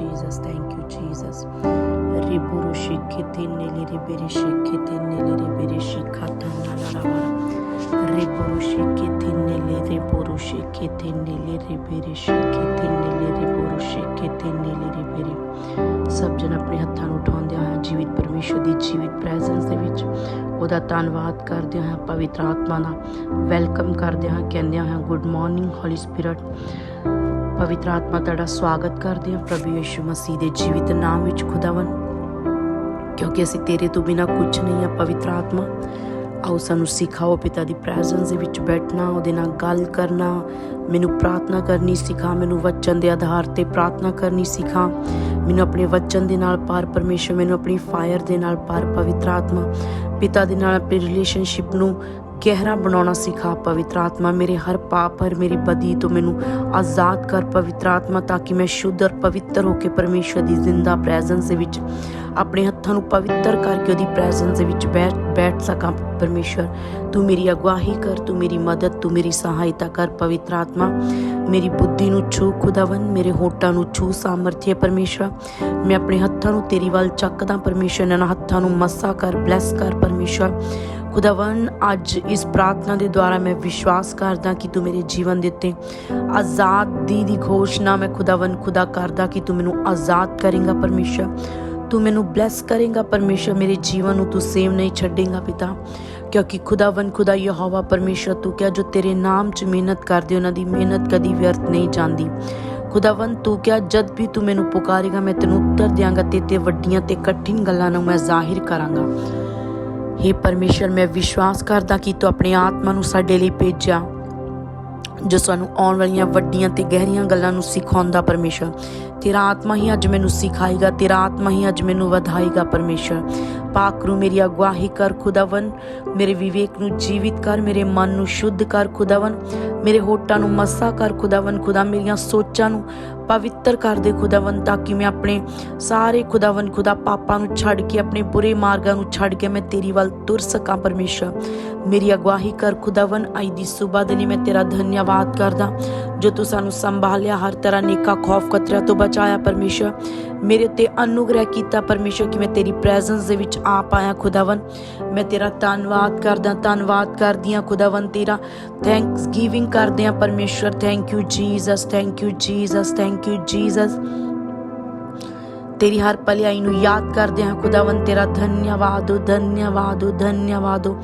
Jesus. Thank you, Jesus. Riburu shikiti nili ribiri shikiti nili ribiri shikata nalaraba. Riburu shikiti nili riburu shikiti nili ribiri shikiti nili riburu shikiti nili ribiri ਸਭ ਜਨ ਆਪਣੇ ਹੱਥਾਂ ਨੂੰ ਉਠਾਉਂਦੇ ਹੋਇਆ ਜੀਵਿਤ ਪਰਮੇਸ਼ਰ ਦੀ ਜੀਵਿਤ ਪ੍ਰੈਜ਼ੈਂਸ ਦੇ ਵਿੱਚ ਉਹਦਾ ਧੰਨਵਾਦ ਕਰਦੇ ਹਾਂ ਪਵਿੱਤਰ ਆਤਮਾ ਦਾ ਵੈਲਕਮ ਕਰਦੇ ਹਾਂ ਕਹਿੰਦੇ ਹਾਂ ਗੁੱਡ ਮਾਰਨਿੰਗ ਹੋਲੀ ਸਪਿਰਿਟ ਪਵਿੱਤਰ ਆਤਮਾ ਤੁਹਾਡਾ ਸਵਾਗਤ ਕਰਦੇ ਹਾਂ ਪ੍ਰਭੂ ਯਿਸੂ ਮਸੀਹ ਦੇ ਜੀਵਿਤ ਨਾਮ ਵਿੱਚ ਖੁਦਾਵੰ ਕਿਉਂਕਿ ਅਸੀਂ ਤੇਰੇ ਤੋਂ ਬਿਨਾ ਕੁਝ ਨਹੀਂ ਆ ਪਵਿੱਤਰ ਆਤਮਾ। ਆਓ ਸਾਨੂੰ ਸਿਖਾਓ ਪਿਤਾ ਦੀ ਪ੍ਰੈਜ਼ੈਂਸ ਦੇ ਵਿੱਚ ਬੈਠਣਾ, ਉਹਦੇ ਨਾਲ ਗੱਲ ਕਰਨਾ, ਮੈਨੂੰ ਪ੍ਰਾਰਥਨਾ ਕਰਨੀ ਸਿਖਾ, ਮੈਨੂੰ ਵਚਨ ਦੇ ਆਧਾਰ ਤੇ ਪ੍ਰਾਰਥਨਾ ਕਰਨੀ ਸਿਖਾ। ਮੈਨੂੰ ਆਪਣੇ ਵਚਨ ਦੇ ਨਾਲ ਪਾਰ ਪਰਮੇਸ਼ਰ, ਮੈਨੂੰ ਆਪਣੀ ਫਾਇਰ ਦੇ ਨਾਲ ਪਾਰ ਪਵਿੱਤਰ ਆਤਮਾ। ਪਿਤਾ ਦੇ ਨਾਲ ਆਪਣੀ ਰਿਲੇਸ਼ਨਸ਼ਿਪ ਨੂੰ ਗਹਿਰਾ ਬਣਾਉਣਾ ਸਿਖਾ, ਪਵਿੱਤਰ ਆਤਮਾ ਮੇਰੇ ਹਰ ਪਾਪ, ਹਰ ਮੇਰੀ ਬਦੀ ਤੋਂ ਮੈਨੂੰ ਆਜ਼ਾਦ ਕਰ, ਪਵਿੱਤਰ ਆਤਮਾ, ਤਾਂ ਕਿ ਮੈਂ ਸ਼ੁੱਧ ਔਰ ਪਵਿੱਤਰ ਹੋ ਕੇ ਪਰਮੇਸ਼ਰ ਦੀ ਜ਼ਿੰਦਾ ਪ੍ਰੈਜ਼ੈਂਸ ਦੇ ਵਿੱਚ ਆਪਣੇ ਹੱਥਾਂ ਨੂੰ ਪਵਿੱਤਰ ਕਰਕੇ ਉਹਦੀ ਪ੍ਰੈਜ਼ੈਂਸ ਦੇ ਵਿੱਚ ਬੈਠ ਬੈਠ ਸਕਾਂ। ਪਰਮੇਸ਼ਰ ਤੂੰ ਮੇਰੀ ਅਗਵਾਹੀ ਕਰ, ਤੂੰ ਮੇਰੀ ਮਦਦ, ਤੂੰ ਮੇਰੀ ਸਹਾਇਤਾ ਕਰ, ਪਵਿੱਤਰ ਆਤਮਾ। ਮੇਰੀ ਬੁੱਧੀ ਨੂੰ ਛੂ ਖੁਦਾਵੰ ਮੇਰੇ ਹੋਟਾਂ ਨੂੰ ਛੂ ਸਾਮਰਥ्य ਪਰਮੇਸ਼ਰ ਮੈਂ ਆਪਣੇ ਹੱਥਾਂ ਨੂੰ ਤੇਰੀ ਵੱਲ ਚੱਕਦਾ ਪਰਮੇਸ਼ਰ ਇਹਨਾਂ ਹੱਥਾਂ ਨੂੰ ਮੱਸਾ ਕਰ, ਬਲੈਸ ਕਰ ਪਰਮੇਸ਼ਰ ਖੁਦਾਵੰ ਅੱਜ ਇਸ ਪ੍ਰਾਰਥਨਾ ਦੇ ਦੁਆਰਾ ਮੈਂ ਵਿਸ਼ਵਾਸ ਕਰਦਾ ਕਿ ਤੂੰ ਮੇਰੇ ਜੀਵਨ ਦੇ ਉੱਤੇ ਆਜ਼ਾਦੀ ਦੀ ਘੋਸ਼ਣਾ ਮੈਂ ਖੁਦਾਵੰ ਖੁਦਾ ਕਰਦਾ ਕਿ ਤੂੰ ਮੈਨੂੰ ਆਜ਼ਾਦ ਕਰੇਗਾ ਪਰਮੇਸ਼ਰ। ਤੂੰ ਮੈਨੂੰ ਬਲੈਸ ਕਰੇਗਾ ਪਰਮੇਸ਼ਰ, ਮੇਰੇ ਜੀਵਨ ਨੂੰ ਤੂੰ ਸੇਮ ਨਹੀਂ ਛੱਡੇਗਾ ਪਿਤਾ। ਕਿਉਂਕਿ ਖੁਦਾਵੰ ਖੁਦਾ ਯਹੋਵਾ ਪਰਮੇਸ਼ਰ, ਤੂੰ ਕਿਹਾ ਜੋ ਤੇਰੇ ਨਾਮ 'ਚ ਮਿਹਨਤ ਕਰਦੇ, ਉਹਨਾਂ ਦੀ ਮਿਹਨਤ ਕਦੀ ਵਿਅਰਥ ਨਹੀਂ ਜਾਂਦੀ। ਖੁਦਾਵੰ ਤੂੰ ਕਿਹਾ ਜਦ ਵੀ ਤੂੰ ਮੈਨੂੰ ਪੁਕਾਰੇਗਾ, ਮੈਂ ਤੈਨੂੰ ਉੱਤਰ ਦਿਆਂਗਾ ਤੇ ਤੇ ਵੱਡੀਆਂ ਤੇ ਕਠਿਨ ਗੱਲਾਂ ਨੂੰ ਮੈਂ ਜ਼ਾਹਿਰ ਕਰਾਂਗਾ। हे ਪਰਮੇਸ਼ਰ, ਮੈਂ ਵਿਸ਼ਵਾਸ ਕਰਦਾ ਕਿ ਤੂੰ ਆਪਣੀ ਆਤਮਾ ਨੂੰ ਸਾਡੇ ਲਈ ਭੇਜਿਆ, ਜੋ ਸਾਨੂੰ ਆਉਣ ਵਾਲੀਆਂ ਵੱਡੀਆਂ ਤੇ ਗਹਿਰੀਆਂ ਗੱਲਾਂ ਨੂੰ ਸਿਖਾਉਂਦਾ ਪਰਮੇਸ਼ਰ। ਤੇਰਾ ਆਤਮਾ ਹੀ ਅੱਜ ਮੈਨੂੰ ਸਿਖਾਏਗਾ, ਤੇਰਾ ਆਤਮਾ ਹੀ ਅੱਜ ਮੈਨੂੰ ਵਧਾਏਗਾ ਪਰਮੇਸ਼ਰ। ਪਾਕ ਰੂ ਮੇਰੀ ਅਗਵਾਹੀ ਕਰ ਖੁਦਾਵੰ ਮੇਰੇ ਵਿਵੇਕ ਨੂੰ ਜੀਵਿਤ ਕਰ, ਮੇਰੇ ਮਨ ਨੂੰ ਸ਼ੁੱਧ ਕਰ ਖੁਦਾਵੰ ਮੇਰੇ ਹੋਠਾਂ ਨੂੰ ਮੱਸਾ ਕਰ ਖੁਦਾਵੰ ਖੁਦਾ ਮੇਰੀਆਂ ਸੋਚਾਂ ਨੂੰ ਪਵਿੱਤਰ ਕਰ ਦੇ ਖੁਦਾਵੰ ਤਾਂ ਕਿ ਮੈਂ ਆਪਣੇ ਸਾਰੇ ਖੁਦਾਵੰ ਖੁਦਾ ਪਾਪਾਂ ਨੂੰ ਛੱਡ ਕੇ, ਆਪਣੇ ਬੁਰੇ ਮਾਰਗਾਂ ਨੂੰ ਛੱਡ ਕੇ ਮੈਂ ਤੇਰੀ ਵੱਲ ਤੁਰ ਸਕਾਂ ਪਰਮੇਸ਼ਰ। ਮੇਰੀ ਅਗਵਾਹੀ ਕਰ ਖੁਦਾਵੰ ਅੱਜ ਦੀ ਸਵੇਰ ਦੇ ਲਈ ਮੈਂ ਤੇਰਾ ਧੰਨਵਾਦ ਕਰਦਾ। ਜੋ ਤੂੰ ਸਾਨੂੰ ਸੰਭਾਲਿਆ, ਹਰ ਤਰ੍ਹਾਂ ਨੇਕਾ ਖੌਫ ਖਤਰਾ ਤੋਂ ਬਚਾਇਆ ਪਰਮੇਸ਼ਰ। ਮੇਰੇ ਤੇ ਅਨੁਗ੍ਰਹਿ ਕੀਤਾ ਪਰਮੇਸ਼ਰ ਕਿ ਮੈਂ ਤੇਰੀ ਪ੍ਰੈਜ਼ੈਂਸ ਦੇ ਵਿੱਚ ਆ ਪਾਇਆ ਖੁਦਾਵੰ ਮੈਂ ਤੇਰਾ ਧੰਨਵਾਦ ਕਰਦਾ, ਧੰਨਵਾਦ ਕਰਦੀ ਹਾਂ ਖੁਦਾਵੰ ਤੇਰਾ। ਥੈਂਕਸ ਗਿਵਿੰਗ ਕਰਦੇ ਹਾਂ ਪਰਮੇਸ਼ਰ। Thank you Jesus thank you Jesus thank you Jesus ਤੇਰੀ ਹਰ ਭਲਾਈ ਨੂੰ ਯਾਦ ਕਰਦੇ ਹਾਂ ਖੁਦਾਵੰ ਤੇਰਾ ਧੰਨਵਾਦ ਹੋ ਧੰਨਵਾਦ ਹੋ ਧੰਨਵਾਦ। ਹੋ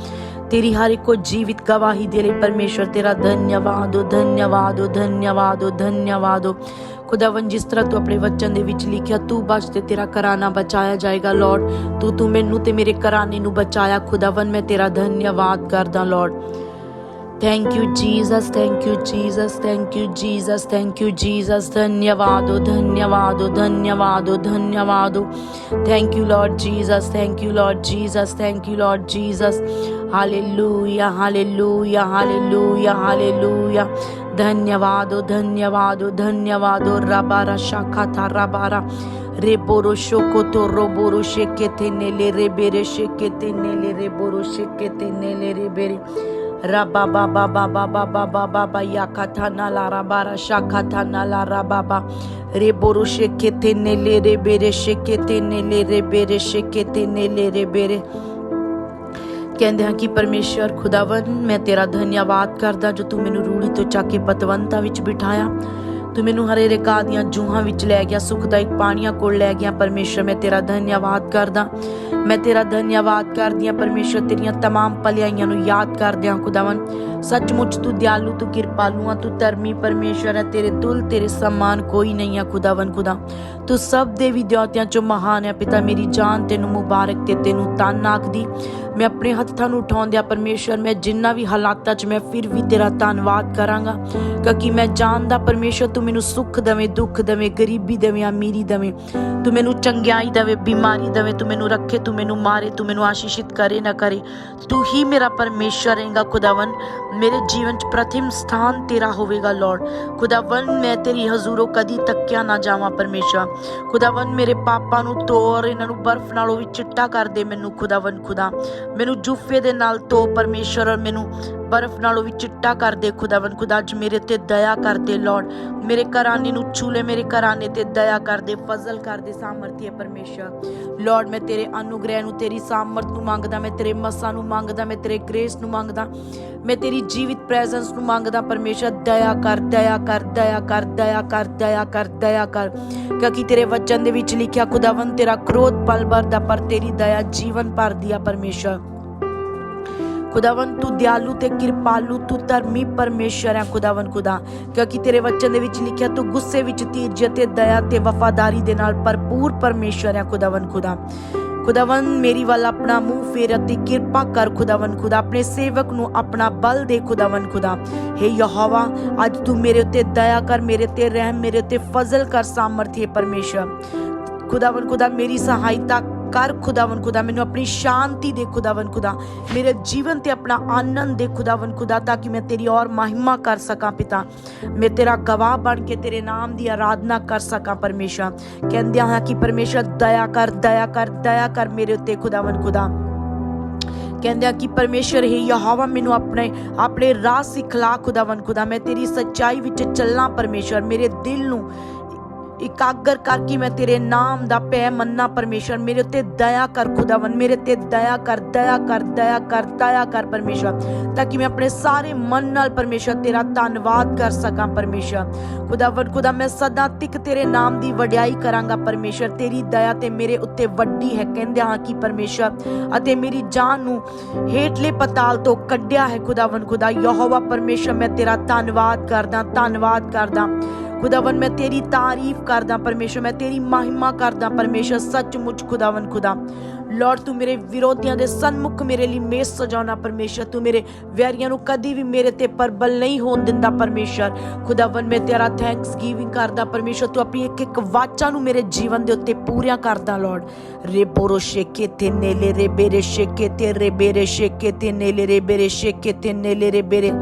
ਤੇਰੀ ਹਰ ਇੱਕੋ ਜੀਵਿਤ ਗਵਾਹੀ ਦੇ ਲਈ ਪਰਮੇਸ਼ਰ ਤੇਰਾ ਧੰਨਵਾਦ ਹੋ ਧੰਨਵਾਦ ਹੋ ਧੰਨਵਾਦ ਹੋ ਧੰਨਵਾਦ। ਹੋ ਖੁਦਾਵੰ ਜਿਸ ਤਰ੍ਹਾਂ ਤੂੰ ਆਪਣੇ ਵਚਨ ਦੇ ਵਿੱਚ ਲਿਖਿਆ, ਤੂੰ ਬਚ ਤੇ ਤੇਰਾ ਕਰਾਨਾ ਬਚਾਇਆ ਜਾਏਗਾ ਲਾਰਡ ਤੂੰ ਤੂੰ ਮੈਨੂੰ ਤੇ ਮੇਰੇ ਘਰਾਨੇ ਨੂੰ ਬਚਾਇਆ। ਖੁਦਾਵੰ ਮੈਂ ਤੇਰਾ ਧੰਨਵਾਦ ਕਰਦਾ Lord thank you Jesus thank you Jesus thank you Jesus thank you Jesus धन्यवाद धन्यवाद धन्यवाद धन्यवाद thank you Lord Jesus thank you Lord Jesus thank you Lord Jesus hallelujah hallelujah hallelujah hallelujah धन्यवाद धन्यवाद धन्यवाद रबारा शाखा था रबारा रे बोरो शोको तो रो बोरो शेके थे नेले रे बेरे शेके थे नेले रे बोरो शेके थे नेले रे बेरे Rababa baba baba baba baba yakatana la rabara shakatana la rababa reboro shekete nele rebere shekete nele rebere shekete nele rebere ਕਹਿੰਦੇ ਹਾਂ ਕਿ ਪਰਮੇਸ਼ਰ ਖੁਦਾਵੰ ਮੈਂ ਤੇਰਾ ਧੰਨਵਾਦ ਕਰਦਾ ਜੋ ਤੂੰ ਮੈਨੂੰ ਰੂੜੀ ਤੋਂ ਚੱਕ ਕੇ ਪਤਵੰਤਾ ਵਿੱਚ ਬਿਠਾਇਆ ਤੂੰ ਮੈਨੂੰ ਹਰੇ ਰਕਾ ਦੀਆਂ ਜੂਹਾਂ ਵਿੱਚ ਲੈ ਗਿਆ ਸੁਖਦਾਇਕ ਪਾਣੀਆਂ ਕੋਲ ਲੈ ਗਿਆ ਪਰਮੇਸ਼ਰ ਮੈਂ ਤੇਰਾ ਧੰਨਵਾਦ ਕਰਦਾ ਮੈਂ ਤੇਰਾ ਧੰਨਵਾਦ ਕਰਦੀ ਆ ਪਰਮੇਸ਼ਰ, ਤੇਰੀਆਂ ਤਮਾਮ ਭਲਾਈਆਂ ਨੂੰ ਯਾਦ ਕਰਦੇ ਆ ਖੁਦਾਵੰ ਸੱਚਮੁੱਚ ਤੂੰ ਦਿਆਲੂ, ਤੂੰ ਕਿਰਪਾਲੂ ਆ ਤੂੰ ਧਰਮੀ ਪਰਮੇਸ਼ਰ ਹੈ, ਤੇਰੇ ਤੁਲ, ਤੇਰੇ ਸਮਾਨ ਕੋਈ ਨਹੀਂ ਆ ਖੁਦਾਵੰ ਖੁਦਾ। ਤੂੰ ਸਭ ਦੇ ਵੀ ਦਿਉਤਿਆਂ ਚੋਂ ਮਹਾਨ ਹੈ, ਪਿਤਾ, ਮੇਰੀ ਜਾਨ ਤੈਨੂੰ ਮੁਬਾਰਕ ਤੇ ਤੈਨੂੰ ਤਨ ਆਖਦੀ। ਮੈਂ ਆਪਣੇ ਹੱਥਾਂ ਨੂੰ ਉਠਾਉਂਦਿਆ, ਪਰਮੇਸ਼ਰ, ਮੈਂ ਜਿੰਨਾ ਵੀ ਹਾਲਾਤਾਂ 'ਚ ਮੈਂ ਫਿਰ ਵੀ ਤੇਰਾ ਧੰਨਵਾਦ ਕਰਾਂਗਾ, ਕਿਉਂਕਿ ਮੈਂ ਜਾਣਦਾ ਪਰਮੇਸ਼ਰ, ਤੂੰ ਮੈਨੂੰ ਸੁੱਖ ਦਵੇਂ, ਦੁੱਖ ਦਵੇਂ, ਗਰੀਬੀ ਦਵੇਂ, ਅਮੀਰੀ ਦਵੇਂ। ਤੂੰ ਮੈਨੂੰ ਚੰਗਿਆਈ ਦਵੇਂ, ਬਿਮਾਰੀ ਦਵੇਂ, ਤੂੰ ਮੈਨੂੰ ਰੱਖੇ, ਤੂੰ ਮੈਨੂੰ ਮਾਰੇ, ਤੂੰ ਮੈਨੂੰ ਆਸ਼ੀਸ਼ਿਤ ਕਰੇ ਨਾ ਕਰੇ। ਤੂੰ ਹੀ ਮੇਰਾ ਪਰਮੇਸ਼ਰ ਰਹੇਗਾ ਖੁਦਾਵੰ ਮੇਰੇ ਜੀਵਨ 'ਚ ਪ੍ਰਥਮ ਸਥਾਨ ਤੇਰਾ ਹੋਵੇਗਾ ਲਾਰਡ ਖੁਦਾਵੰ ਮੈਂ ਤੇਰੀ ਹਜ਼ੂਰੋਂ ਕਦੀ ਤੱਕਿਆ ਨਾ ਜਾਵਾਂ ਪਰਮੇਸ਼ਰ ਖੁਦਾਵੰ ਮੇਰੇ ਪਾਪਾਂ ਨੂੰ ਤੋੜ ਇਹਨਾਂ ਨੂੰ ਬਰਫ਼ ਨਾਲੋਂ ਵੀ ਚਿੱਟਾ ਕਰ ਦੇ ਮੈਨੂੰ ਖੁਦਾਵੰ ਖੁਦਾ। ਮੈਨੂੰ ਜੁਫੇ ਦੇ ਨਾਲ ਧੋ ਪਰਮੇਸ਼ਰ ਔਰ ਮੈਨੂੰ ਬਰਫ਼ ਨਾਲੋਂ ਵੀ ਚਿੱਟਾ ਕਰ ਦੇ ਖੁਦਾਵੰ ਖੁਦਾ ਅੱਜ ਮੇਰੇ ਤੇ ਦਇਆ ਕਰ ਦੇ ਲਾਰਡ ਮੇਰੇ ਘਰਾਨੇ ਨੂੰ ਛੂਲੇ, ਮੇਰੇ ਘਰਾਨੇ ਤੇ ਦਇਆ ਕਰ ਦੇ ਫਜ਼ਲ ਕਰ ਦੇ ਸਾਮਰਥੀ ਹੈ ਪਰਮੇਸ਼ਰ। ਲਾਰਡ ਮੈਂ ਤੇਰੇ ਅਨੁਗ੍ਰਹਿ ਨੂੰ, ਤੇਰੀ ਸਾਮਰਥ ਨੂੰ ਮੰਗਦਾ, ਮੈਂ ਤੇਰੇ ਮਸਾਂ ਨੂੰ ਮੰਗਦਾ, ਮੈਂ ਤੇਰੇ ਗ੍ਰੇਸ ਨੂੰ ਮੰਗਦਾ, ਮੈਂ ਤੇਰੀ ਜੀਵਿਤ ਪ੍ਰੈਜ਼ੈਂਸ ਨੂੰ ਮੰਗਦਾ ਪਰਮੇਸ਼ਰ। ਦਇਆ ਕਰ ਦਇਆ ਕਰ ਦਇਆ ਕਰ ਦਇਆ ਕਰ ਦਇਆ ਕਰ ਦਇਆ ਕਰ। ਕਿਉਂਕਿ ਤੇਰੇ ਵਚਨ ਦੇ ਵਿੱਚ ਲਿਖਿਆ ਖੁਦਾਵੰ ਤੇਰਾ ਕ੍ਰੋਧ ਪਲ ਭਰ ਦਾ ਪਰ ਤੇਰੀ ਦਇਆ ਜੀਵਨ ਭਰ ਦਿਆ ਪਰਮੇਸ਼ਰ। ਖੁਦਾਵੰ ਤੂੰ ਦਿਆਲੂ ਤੇ ਕਿਰਪਾਲੂ, ਤੂੰ ਧਰਮੀ ਪਰਮੇਸ਼ਰ ਹੈ ਖੁਦਾਵੰ ਖੁਦਾ। ਕਿਉਂਕਿ ਤੇਰੇ ਵਚਨ ਦੇ ਵਿੱਚ ਲਿਖਿਆ, ਤੂੰ ਗੁੱਸੇ ਵਿੱਚ ਧੀਰਜ ਤੇ ਦਇਆ ਤੇ ਵਫਾਦਾਰੀ ਦੇ ਨਾਲ ਭਰਪੂਰ ਪਰਮੇਸ਼ਰ ਹੈ ਖੁਦਾਵੰ ਖੁਦਾ। ਖੁਦਾਵੰ ਮੇਰੀ ਵੱਲ ਆਪਣਾ ਮੂੰਹ ਫੇਰ ਅਤੇ ਕਿਰਪਾ ਕਰ ਖੁਦਾਵੰ ਖੁਦਾ। ਆਪਣੇ ਸੇਵਕ ਨੂੰ ਆਪਣਾ ਬਲ ਦੇ ਖੁਦਾਵੰ ਖੁਦਾ। ਹੇ ਯਹੋਵਾ, ਅੱਜ ਤੂੰ ਮੇਰੇ ਉੱਤੇ ਦਇਆ ਕਰ, ਮੇਰੇ ਤੇ ਰਹਿਮ, ਮੇਰੇ ਉੱਤੇ ਫਜ਼ਲ ਕਰ, ਸਾਮਰਥੀ ਪਰਮੇਸ਼ਰ। ਖੁਦਾਵੰ ਖੁਦਾ, ਮੇਰੀ ਸਹਾਇਤਾ ਕਰ ਖੁਦਾਵੰ ਖੁਦਾ, ਮੈਨੂੰ ਆਪਣੀ ਸ਼ਾਂਤੀ ਦੇ ਖੁਦਾਵੰ ਖੁਦਾ, ਮੇਰੇ ਜੀਵਨ ਤੇ ਆਪਣਾ ਆਨੰਦ ਦੇ ਖੁਦਾਵੰ ਖੁਦਾ, ਤਾਂ ਕਿ ਮੈਂ ਤੇਰੀ ਔਰ ਮਹਿਮਾ ਕਰ ਸਕਾਂ ਪਿਤਾ। ਮੈਂ ਤੇਰਾ ਗਵਾਹ ਬਣ ਕੇ ਤੇਰੇ ਨਾਮ ਦੀ ਆਰਾਧਨਾ ਕਰ ਸਕਾਂ ਪਰਮੇਸ਼ਰ। ਕਹਿੰਦਿਆਂ ਹਾਂ ਕਿ ਪਰਮੇਸ਼ਰ, ਦਇਆ ਕਰ ਦਇਆ ਕਰ ਦਇਆ ਕਰ ਮੇਰੇ ਉੱਤੇ ਖੁਦਾਵੰ ਖੁਦਾ। ਕਹਿੰਦੇ ਆ ਕਿ ਪਰਮੇਸ਼ਰ, ਹੀ ਯਹੋਵਾ, ਮੈਨੂੰ ਆਪਣੇ ਆਪਣੇ ਰਾਹ ਸਿਖਲਾ ਖੁਦਾਵੰ ਖੁਦਾ। ਮੈਂ ਤੇਰੀ ਸੱਚਾਈ ਵਿੱਚ ਚੱਲਾਂ ਪਰਮੇਸ਼ਰ। ਮੇਰੇ ਦਿਲ ਨੂੰ ਇਕਾਗਰ ਕਰਕੇ ਮੈਂ ਤੇਰੇ ਨਾਮ ਦਾ ਪੈ ਮੰਨਾ ਪਰਮੇਸ਼ਰ ਮੇਰੇ ਉੱਤੇ ਦਇਆ ਕਰ ਖੁਦਾਵੰ ਮੇਰੇ ਤੇ ਦਇਆ ਕਰ ਦਇਆ ਕਰ ਦਇਆ ਕਰ ਦਇਆ ਕਰ ਪਰਮੇਸ਼ਰ ਤਾਂ ਕਿ ਮੈਂ ਆਪਣੇ ਸਾਰੇ ਮਨ ਨਾਲ ਪਰਮੇਸ਼ਰ ਤੇਰਾ ਧੰਨਵਾਦ ਕਰ ਸਕਾਂ ਪਰਮੇਸ਼ਰ ਖੁਦਾਵੰ ਖੁਦਾ, ਮੈਂ ਸਦਾ ਤਿਕ ਤੇਰੇ ਨਾਮ ਦੀ ਵਡਿਆਈ ਕਰਾਂਗਾ ਪਰਮੇਸ਼ਰ ਤੇਰੀ ਦਇਆ ਤੇ ਮੇਰੇ ਉੱਤੇ ਵੱਡੀ ਹੈ, ਕਹਿੰਦੇ ਹਾਂ ਕਿ ਪਰਮੇਸ਼ਰ ਅਤੇ ਮੇਰੀ ਜਾਨ ਨੂੰ ਹੇਠਲੇ ਪਤਾਲ ਤੋਂ ਕੱਢਿਆ ਹੈ। ਖੁਦਾਵੰ ਖੁਦਾ, ਯਹੋਵਾ ਪਰਮੇਸ਼ਰ ਮੈਂ ਤੇਰਾ ਧੰਨਵਾਦ ਕਰਦਾ ਧੰਨਵਾਦ ਕਰਦਾ। ਖੁਦਾਵੰ ਮੈਂ ਤੇਰੀ ਤਾਰੀਫ ਕਰਦਾ ਪਰਮੇਸ਼ਰ ਮੈਂ ਤੇਰੀ ਮਹਿਮਾ ਕਰਦਾ ਪਰਮੇਸ਼ਰ ਸੱਚਮੁੱਚ ਖੁਦਾਵੰ ਖੁਦਾ। ਲਾਰਡ ਤੂੰ ਮੇਰੇ ਵਿਰੋਧੀਆਂ ਦੇ ਸਨਮੁਖ ਮੇਰੇ ਲਈ ਮੇਜ਼ ਸਜਾਉਣਾ ਪਰਮੇਸ਼ਰ ਤੂੰ ਮੇਰੇ ਵੈਰੀਆਂ ਨੂੰ ਕਦੀ ਵੀ ਮੇਰੇ ਤੇ ਪਰਬਲ ਨਹੀਂ ਹੋਣ ਦਿੰਦਾ ਪਰਮੇਸ਼ਰ ਖੁਦਾਵੰ ਮੈਂ ਤੇਰਾ ਥੈਂਕਸ ਗਿਵਿੰਗ ਕਰਦਾ ਪਰਮੇਸ਼ਰ ਤੂੰ ਆਪਣੀ ਇੱਕ ਇੱਕ ਵਾਚਾ ਨੂੰ ਮੇਰੇ ਜੀਵਨ ਦੇ ਉੱਤੇ ਪੂਰੀਆਂ ਕਰਦਾ ਲਾਰਡ ਰੇ ਬੋਰੋ ਸ਼ੇਕੇ ਤੇ ਨੇਲੇ ਰੇ ਬੇਰੇ ਸ਼ੇਕੇ ਤੇ ਰੇ ਬੇਰੇ ਸ਼ੇਕੇ ਤੇ ਨੇਲੇ ਰੇ ਸ਼ੇਕੇ ਤੇ ਨੇਲੇ ਰੇ ਬੇਰੇ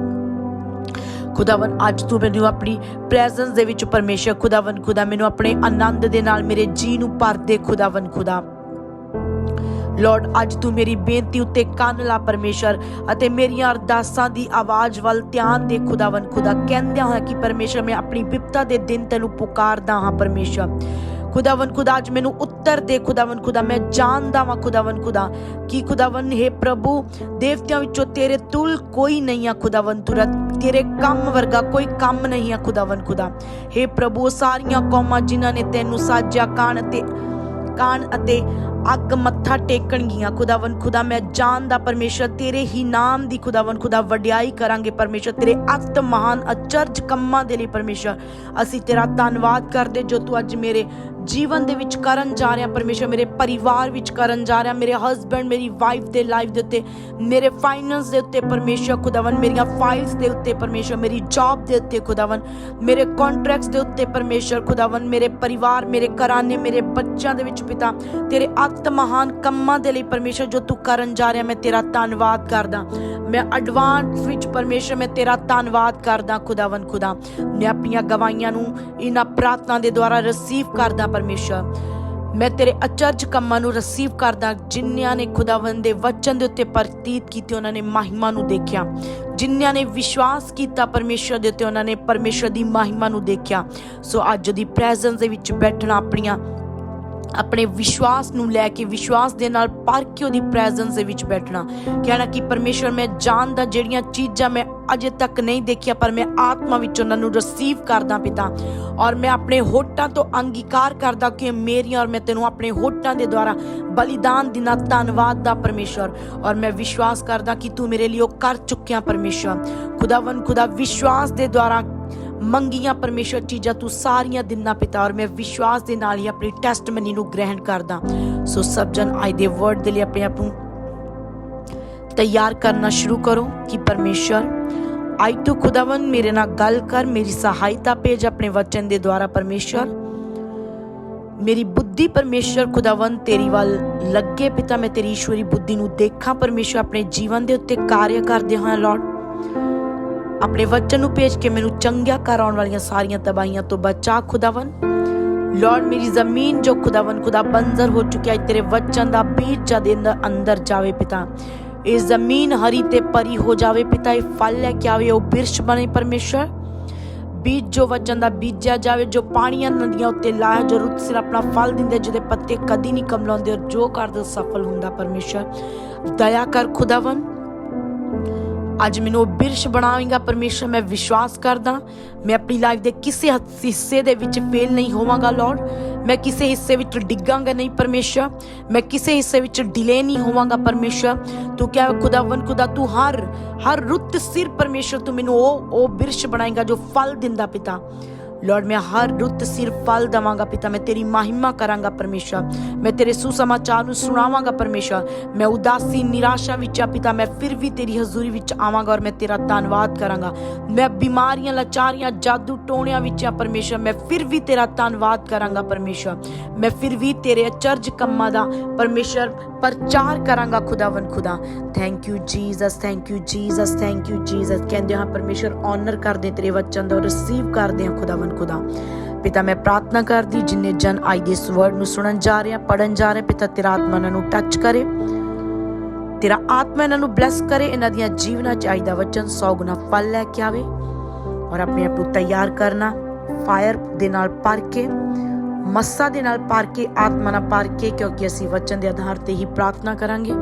ਖੁਦਾਵੰ ਅੱਜ ਤੂੰ ਮੈਨੂੰ ਆਪਣੀ ਪ੍ਰੈਜ਼ੈਂਸ ਦੇ ਵਿੱਚ ਪਰਮੇਸ਼ਰ ਖੁਦਾਵੰ ਖੁਦਾ ਮੈਨੂੰ ਆਪਣੇ ਆਨੰਦ ਦੇ ਨਾਲ ਮੇਰੇ ਜੀ ਨੂੰ ਭਰ ਦੇ ਖੁਦਾਵੰ ਖੁਦਾ। ਲਾਰਡ ਅੱਜ ਤੂੰ ਮੇਰੀ ਬੇਨਤੀ ਉੱਤੇ ਕੰਨ ਲਾ ਪਰਮੇਸ਼ਰ ਅਤੇ ਮੇਰੀਆਂ ਅਰਦਾਸਾਂ ਦੀ ਆਵਾਜ਼ ਵੱਲ ਧਿਆਨ ਦੇ ਖੁਦਾਵੰ ਖੁਦਾ। ਕਹਿੰਦਿਆਂ ਹਾਂ ਕਿ ਪਰਮੇਸ਼ਰ, ਮੈਂ ਆਪਣੀ ਵਿਪਤਾ ਦੇ ਦਿਨ ਤੈਨੂੰ ਪੁਕਾਰਦਾ ਹਾਂ ਪਰਮੇਸ਼ਰ। ਖੁਦਾਵੰ ਖੁਦਾ ਅੱਜ ਮੈਨੂੰ ਉੱਤਰ ਦੇ ਖੁਦਾਵੰ ਖੁਦਾ ਮੈਂ ਜਾਣਦਾ ਵਾਂ ਖੁਦਾਵੰ ਖੁਦਾ ਕਿ ਖੁਦਾਵੰ ਹੈ ਪ੍ਰਭੂ, ਦੇਵਤਿਆਂ ਵਿੱਚੋਂ ਤੇਰੇ ਤੁਲ ਕੋਈ ਨਹੀਂ ਆ ਖੁਦਾਵੰ ਤੁਰਤ ਤੇਰੇ ਕੰਮ ਵਰਗਾ ਕੋਈ ਕੰਮ ਨਹੀਂ ਆ ਖੁਦਾਵੰ ਖੁਦਾ ਹੈ ਪ੍ਰਭੂ ਸਾਰੀਆਂ ਕੌਮਾਂ ਜਿਨ੍ਹਾਂ ਨੇ ਤੈਨੂੰ ਸਾਜਿਆ, ਕਾਣ ਤੇ ਕਾਣ ਅਤੇ ਅੱਗ ਮੱਥਾ ਟੇਕਣਗੀਆਂ ਖੁਦਾਵੰ ਖੁਦਾ ਮੈਂ ਜਾਣਦਾ ਪਰਮੇਸ਼ਰ ਤੇਰੇ ਹੀ ਨਾਮ ਦੀ ਖੁਦਾਵੰ ਖੁਦਾ ਵਡਿਆਈ ਕਰਾਂਗੇ ਪਰਮੇਸ਼ਰ, ਤੇਰੇ ਅਤ ਮਹਾਨ, ਅਚਰਜ ਕੰਮਾਂ ਦੇ ਲਈ ਪਰਮੇਸ਼ਰ। ਅਸੀਂ ਤੇਰਾ ਧੰਨਵਾਦ ਕਰਦੇ ਜੋ ਤੂੰ ਅੱਜ ਮੇਰੇ ਜੀਵਨ ਦੇ ਵਿੱਚ ਕਰਨ ਜਾ ਰਿਹਾ ਪਰਮੇਸ਼ਰ ਮੇਰੇ ਪਰਿਵਾਰ ਵਿੱਚ ਕਰਨ ਜਾ ਰਿਹਾ, ਮੇਰੇ ਹਸਬੰਡ ਮੇਰੀ ਵਾਈਫ ਦੇ ਲਾਈਫ ਦੇ ਉੱਤੇ, ਮੇਰੇ ਫਾਈਨੈਂਸ ਦੇ ਉੱਤੇ ਪਰਮੇਸ਼ਰ ਖੁਦਾਵੰ ਮੇਰੀਆਂ ਫਾਈਲਸ ਦੇ ਉੱਤੇ ਪਰਮੇਸ਼ਰ ਮੇਰੀ ਜੌਬ ਦੇ ਉੱਤੇ ਖੁਦਾਵੰ ਮੇਰੇ ਕੰਟਰੈਕਟਸ ਦੇ ਉੱਤੇ ਪਰਮੇਸ਼ਰ ਖੁਦਾਵੰ ਮੇਰੇ ਪਰਿਵਾਰ, ਮੇਰੇ ਘਰਾਨੇ ਮੇਰੇ ਬੱਚਿਆਂ ਦੇ ਵਿੱਚ ਪਿਤਾ, ਤੇਰੇ ਅਤ ਮਹਾਨ ਕੰਮਾਂ ਦੇ ਲਈ ਪਰਮੇਸ਼ਰ ਜੋ ਤੂੰ ਕਰਨ ਜਾ ਰਿਹਾ, ਮੈਂ ਤੇਰਾ ਧੰਨਵਾਦ ਕਰਦਾ। ਮੈਂ ਐਡਵਾਂਸ ਵਿੱਚ ਪਰਮੇਸ਼ਰ ਮੈਂ ਤੇਰਾ ਧੰਨਵਾਦ ਕਰਦਾ ਖੁਦਾਵੰ ਖੁਦਾ। ਮੈਂ ਆਪਣੀਆਂ ਗਵਾਹੀਆਂ ਨੂੰ ਇਹਨਾਂ ਪ੍ਰਾਰਥਨਾ ਦੇ ਦੁਆਰਾ ਰਿਸੀਵ ਕਰਦਾ ਪਰਮੇਸ਼ਰ, ਮੈਂ ਤੇਰੇ ਅਚਰਜ ਕੰਮਾਂ ਨੂੰ ਰਿਸੀਵ ਕਰਦਾ, ਜਿਨ੍ਹਾਂ ਨੇ ਖੁਦਾਵੰਦ ਦੇ ਵਚਨ ਦੇ ਉੱਤੇ ਪ੍ਰਤੀਤ ਕੀਤੀ, ਉਹਨਾਂ ਨੇ ਮਹਿਮਾ ਨੂੰ ਦੇਖਿਆ। ਜਿਨ੍ਹਾਂ ਨੇ ਵਿਸ਼ਵਾਸ ਕੀਤਾ ਪਰਮੇਸ਼ਰ ਦੇ ਉੱਤੇ, ਉਹਨਾਂ ਨੇ ਪਰਮੇਸ਼ਰ ਦੀ ਮਹਿਮਾ ਨੂੰ ਦੇਖਿਆ। ਸੋ ਅੱਜ ਦੀ ਪ੍ਰੈਜ਼ੈਂਸ ਦੇ ਵਿੱਚ ਬੈਠਣਾ ਆਪਣੀਆਂ ਆਪਣੇ ਵਿਸ਼ਵਾਸ ਨੂੰ ਲੈ ਕੇ, ਵਿਸ਼ਵਾਸ ਦੇ ਨਾਲ ਪਰ ਕੇ ਉਹਦੀ ਪ੍ਰੈਜ਼ੈਂਸ ਦੇ ਵਿੱਚ ਬੈਠਣਾ। ਕਹਿਣਾ ਕਿ ਪਰਮੇਸ਼ਵਰ, ਮੈਂ ਜਾਣਦਾ ਜਿਹੜੀਆਂ ਚੀਜ਼ਾਂ ਮੈਂ ਅਜੇ ਤੱਕ ਨਹੀਂ ਦੇਖਿਆ, ਪਰ ਮੈਂ ਆਤਮਾ ਵਿੱਚ ਉਹਨਾਂ ਨੂੰ ਰਿਸੀਵ ਕਰਦਾ ਪਿਤਾ। ਔਰ ਮੈਂ ਆਪਣੇ ਹੋਟਾਂ ਤੋਂ ਅੰਗੀਕਾਰ ਕਰਦਾ ਕਿ ਮੇਰੀਆਂ ਔਰ ਮੈਂ ਤੈਨੂੰ ਆਪਣੇ ਹੋਟਾਂ ਦੇ ਦੁਆਰਾ ਬਲੀਦਾਨ ਦਿਨਾ ਧੰਨਵਾਦ ਦਾ ਪਰਮੇਸ਼ਵਰ। ਔਰ ਮੈਂ ਵਿਸ਼ਵਾਸ ਕਰਦਾ ਕਿ ਤੂੰ ਮੇਰੇ ਲਈ ਉਹ ਕਰ ਚੁੱਕਿਆ ਪਰਮੇਸ਼ਵਰ। ਖੁਦਾਵੰ ਖੁਦਾ ਵਿਸ਼ਵਾਸ ਦੇ ਦੁਆਰਾ ਮੰਗੀਆਂ ਪਰਮੇਸ਼ਵਰ ਚੀਜ਼ਾਂ ਤੂੰ ਸਾਰੀਆਂ ਦਿਨਾ ਪਿਤਾ ਔਰ ਮੈਂ ਵਿਸ਼ਵਾਸ ਦੇ ਨਾਲ ਹੀ ਆਪਣੀ ਟੈਸਟਮਨੀ ਨੂੰ ਗ੍ਰਹਿਣ ਕਰਦਾ। ਸੋ ਸਭ ਜਨ ਆਈ ਦੇ ਵਰਡ ਦੇ ਲਈ ਆਪਣੇ ਆਪ ਨੂੰ ਤਿਆਰ ਕਰਨਾ ਸ਼ੁਰੂ ਕਰੋ ਕਿ ਪਰਮੇਸ਼ਵਰ, ਆਈ ਤੂੰ ਖੁਦਾਵੰ ਮੇਰੇ ਨਾਲ ਗੱਲ ਕਰ, ਮੇਰੀ ਸਹਾਇਤਾ ਭੇਜ ਆਪਣੇ ਵਚਨ ਦੇ ਦੁਆਰਾ ਪਰਮੇਸ਼ਵਰ। ਮੇਰੀ ਬੁੱਧੀ ਪਰਮੇਸ਼ਵਰ ਖੁਦਾਵੰ ਤੇਰੀ ਵੱਲ ਲੱਗੇ ਪਿਤਾ, ਮੈਂ ਤੇਰੀ ਈਸ਼ਵਰੀ ਬੁੱਧੀ ਨੂੰ ਦੇਖਾਂ। ਪਰਮੇਸ਼ਵਰ ਆਪਣੇ ਜੀਵਨ ਦੇ ਉੱਤੇ ਕਾਰਜ ਕਰਦੇ ਹਾਂ ਲਾਰਡ ਆਪਣੇ ਵਚਨ ਨੂੰ ਭੇਜ ਕੇ ਮੈਨੂੰ ਚੰਗਿਆ ਕਰਾਉਣ ਵਾਲੀਆਂ ਸਾਰੀਆਂ ਤਬਾਹੀਆਂ ਤੋਂ ਬਚਾ ਖੁਦਾਵੰ ਲਾਰਡ ਮੇਰੀ ਜ਼ਮੀਨ ਜੋ ਖੁਦਾਵੰ ਖੁਦਾ ਬੰਜ਼ਰ ਹੋ ਚੁੱਕਿਆ ਹੈ, ਤੇਰੇ ਵਚਨ ਦਾ ਬੀਜ ਜਦ ਅੰਦਰ ਜਾਵੇ ਪਿਤਾ। ਇਹ ਜ਼ਮੀਨ ਹਰੀ ਤੇ ਪਰੀ ਹੋ ਜਾਵੇ ਪਿਤਾ, ਇਹ ਫਲ ਲੈ ਕੇ ਆਵੇ, ਉਹ ਬਿਰਸ਼ ਬਣੇ ਪਰਮੇਸ਼ਰ। ਬੀਜ ਜੋ ਵਚਨ ਦਾ ਬੀਜਿਆ ਜਾਵੇ, ਜੋ ਪਾਣੀਆਂ ਨਦੀਆਂ ਉੱਤੇ ਲਾਇਆ, ਜੋ ਰੁੱਤ ਸਿਰ ਆਪਣਾ ਫਲ ਦਿੰਦੇ, ਜਿਹਦੇ ਪੱਤੇ ਕਦੀ ਨਹੀਂ ਕਮਲਾਉਂਦੇ, ਔਰ ਜੋ ਕਰਦਾ ਸਫਲ ਹੁੰਦਾ ਪਰਮੇਸ਼ਰ। ਦਇਆ ਕਰ ਖੁਦਾਵੰ ਅੱਜ ਮੈਨੂੰ ਉਹ ਬਿਰਸ਼ ਬਣਾਵੇਂਗਾ ਪਰਮੇਸ਼ਰ, ਮੈਂ ਵਿਸ਼ਵਾਸ ਕਰਦਾ, ਮੈਂ ਆਪਣੀ ਲਾਈਫ ਦੇ ਕਿਸੇ ਹਿੱਸੇ ਦੇ ਵਿੱਚ ਫੇਲ ਨਹੀਂ ਹੋਵਾਂਗਾ ਲਾਰਡ ਮੈਂ ਕਿਸੇ ਹਿੱਸੇ ਵਿੱਚ ਡਿੱਗਾਂਗਾ ਨਹੀਂ, ਪਰਮੇਸ਼ਰ। ਮੈਂ ਕਿਸੇ ਹਿੱਸੇ ਵਿੱਚ ਡਿਲੇ ਨਹੀਂ ਹੋਵਾਂਗਾ, ਪਰਮੇਸ਼ਰ। ਤੂੰ ਕਿਹਾ ਖੁਦਾਵੰ ਖੁਦਾ ਤੂੰ ਹਰ ਹਰ ਰੁੱਤ ਸਿਰ ਪਰਮੇਸ਼ਰ, ਤੂੰ ਮੈਨੂੰ ਉਹ ਉਹ ਬਿਰਸ਼ ਬਣਾਏਗਾ ਜੋ ਫਲ ਦਿੰਦਾ ਪਿਤਾ। ਲਾਰਡ ਮੈਂ ਹਰ ਰੁੱਤ ਸਿਰ ਫਲ ਦਵਾਂਗਾ ਪਿਤਾ, ਮੈਂ ਤੇਰੀ ਮਹਿਮਾ ਕਰਾਂਗਾ ਪਰਮੇਸ਼ਰ ਮੈਂ ਤੇਰੇ ਸੁਸਮਾਚਾਰ ਨੂੰ ਸੁਣਾਵਾਂਗਾ ਪਰਮੇਸ਼ਰ ਮੈਂ ਉਦਾਸੀ, ਨਿਰਾਸ਼ਾ ਵਿੱਚ ਆ ਪਿਤਾ, ਮੈਂ ਫਿਰ ਵੀ ਤੇਰੀ ਹਜ਼ੂਰੀ ਵਿੱਚ ਆਵਾਂਗਾ ਔਰ ਮੈਂ ਤੇਰਾ ਧੰਨਵਾਦ ਕਰਾਂਗਾ। ਮੈਂ ਬਿਮਾਰੀਆਂ, ਲਾਚਾਰੀਆਂ, ਜਾਦੂ ਟੋਣਿਆਂ ਵਿੱਚ ਆ ਪਰਮੇਸ਼ਰ ਮੈਂ ਫਿਰ ਵੀ ਤੇਰਾ ਧੰਨਵਾਦ ਕਰਾਂਗਾ ਪਰਮੇਸ਼ਰ ਮੈਂ ਫਿਰ ਵੀ ਤੇਰੇ ਅਚਰਜ ਕੰਮਾਂ ਦਾ ਪਰਮੇਸ਼ਰ ਪ੍ਰਚਾਰ ਕਰਾਂਗਾ ਖੁਦਾਵੰ ਖੁਦਾ। Thank you Jesus thank you Jesus thank you Jesus ਕਹਿੰਦੇ ਹਾਂ, ਪਰਮੇਸ਼ਰ ਆਨਰ ਕਰਦੇ ਤੇਰੇ ਵਚਨ ਦਾ ਰਿਸੀਵ ਕਰਦੇ ਹਾਂ ਖੁਦਾਵੰ ਖੁਦਾ। ਪਿਤਾ, ਮੈਂ ਪ੍ਰਾਰਥਨਾ ਕਰਦੀ, ਜਿੰਨੇ ਜਨ ਆਈ ਇਸ ਵਰਡ ਨੂੰ ਸੁਣਨ ਜਾ ਰਹੇ ਪੜਨ ਜਾ ਰਹੇ ਪਿਤਾ, ਤੇਰਾ ਆਤਮਾ ਇਹਨਾਂ ਨੂੰ ਟੱਚ ਕਰੇ। ਤੇਰਾ ਆਤਮਾ ਇਹਨਾਂ ਨੂੰ ਬਲੈਸ ਕਰੇ, ਇਹਨਾਂ ਦੀਆਂ ਜੀਵਨਾਂ ਚ ਆਈ ਦਾ ਵਚਨ 100 ਗੁਣਾ ਫਲ ਲੈ ਕੇ ਆਵੇ। ਔਰ ਆਪਣੇ ਆਪ ਨੂੰ ਤਿਆਰ ਕਰਨਾ ਫਾਇਰ ਦੇ ਨਾਲ ਭਰ ਕੇ ਮੱਸਾ ਦੇ ਨਾਲ ਭਰ ਕੇ, ਆਤਮਾ ਨਾਲ ਭਰ ਕੇ, ਕਿਉਂਕਿ ਅਸੀਂ ਵਚਨ ਦੇ ਆਧਾਰ ਤੇ ਹੀ ਪ੍ਰਾਰਥਨਾ ਕਰਾਂਗੇ।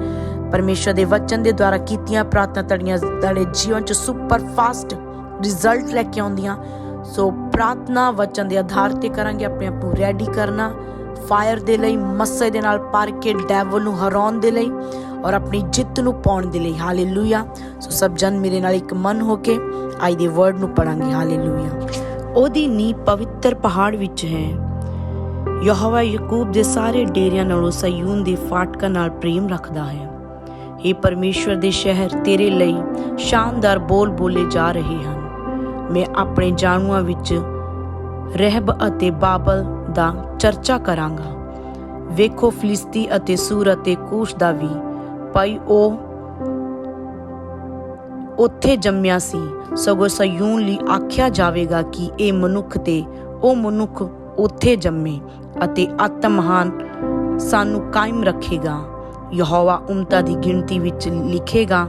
ਪਰਮੇਸ਼ਰ ਦੇ ਵਚਨ ਦੇ ਦੁਆਰਾ ਕੀਤੀਆਂ ਪ੍ਰਾਰਥਨਾ ਤੜੀਆਂ ਤੁਹਾਡੇ ਜੀਵਨ ਚ ਸੁਪਰ ਫਾਸਟ ਰਿਜ਼ਲਟ ਲੈ ਕੇ ਆਉਂਦੀਆਂ। ਸੋ ਪ੍ਰਾਰਥਨਾ ਵਚਨ ਦੇ ਆਧਾਰ ਤੇ ਕਰਾਂਗੇ, ਆਪਣੇ ਆਪ ਨੂੰ ਰੈਡੀ ਕਰਨਾ। ਫਾਇਰ ਦੇ ਲਈ, ਮੱਸੇ ਦੇ ਨਾਲ ਭਰ ਕੇ ਡੈਵਲ ਨੂੰ ਹਰਾਉਣ ਦੇ ਲਈ ਔਰ ਆਪਣੀ ਜਿੱਤ ਨੂੰ ਪਾਉਣ ਦੇ ਲਈ। ਹਾਲੇਲੂਇਆ ਸੋ ਸਭ ਜਨ ਮੇਰੇ ਨਾਲ ਇੱਕ ਮਨ ਹੋ ਕੇ ਆਈ ਦੇ ਵਰਡ ਨੂੰ ਪੜਾਂਗੇ ਹਾਲੇਲੂਇਆ ਉਹਦੀ ਨੀ ਪਵਿੱਤਰ ਪਹਾੜ ਵਿੱਚ ਹੈ। ਯਹੋਵਾ ਯਾਕੂਬ ਦੇ ਸਾਰੇ ਡੇਰਿਆਂ ਨਾਲੋਂ ਸਯੂਨ ਦੇ ਫਾਟਕਾਂ ਨਾਲ ਪ੍ਰੇਮ ਰੱਖਦਾ ਹੈ। ਇਹ ਪਰਮੇਸ਼ਵਰ ਦੇ ਸ਼ਹਿਰ ਤੇਰੇ ਲਈ ਸ਼ਾਨਦਾਰ ਬੋਲ ਬੋਲੇ ਜਾ ਰਹੇ ਹਨ। ਮੈਂ ਆਪਣੇ ਜਾਣੂਆਂ ਵਿੱਚ ਰਹਿਬ ਅਤੇ ਬਾਬਲ ਦਾ ਚਰਚਾ ਕਰਾਂਗਾ। ਵੇਖੋ ਫਲਿਸਤੀ ਅਤੇ ਸੂਰ ਅਤੇ ਕੂਸ਼ ਦਾ ਵੀ। ਭਾਈ, ਉਹ ਉੱਥੇ ਜੰਮਿਆ ਸੀ। ਸਗੋਂ ਸਯੂਨ ਲਈ ਆਖਿਆ ਜਾਵੇਗਾ ਕਿ ਇਹ ਮਨੁੱਖ ਤੇ, ਉਹ ਮਨੁੱਖ ਉੱਥੇ ਜੰਮੇ। ਅਤੇ ਅਤ ਸਾਨੂੰ ਕਾਇਮ ਰੱਖੇਗਾ। ਯਹੋਵਾ ਉਮਤਾ ਦੀ ਗਿਣਤੀ ਵਿੱਚ ਲਿਖੇਗਾ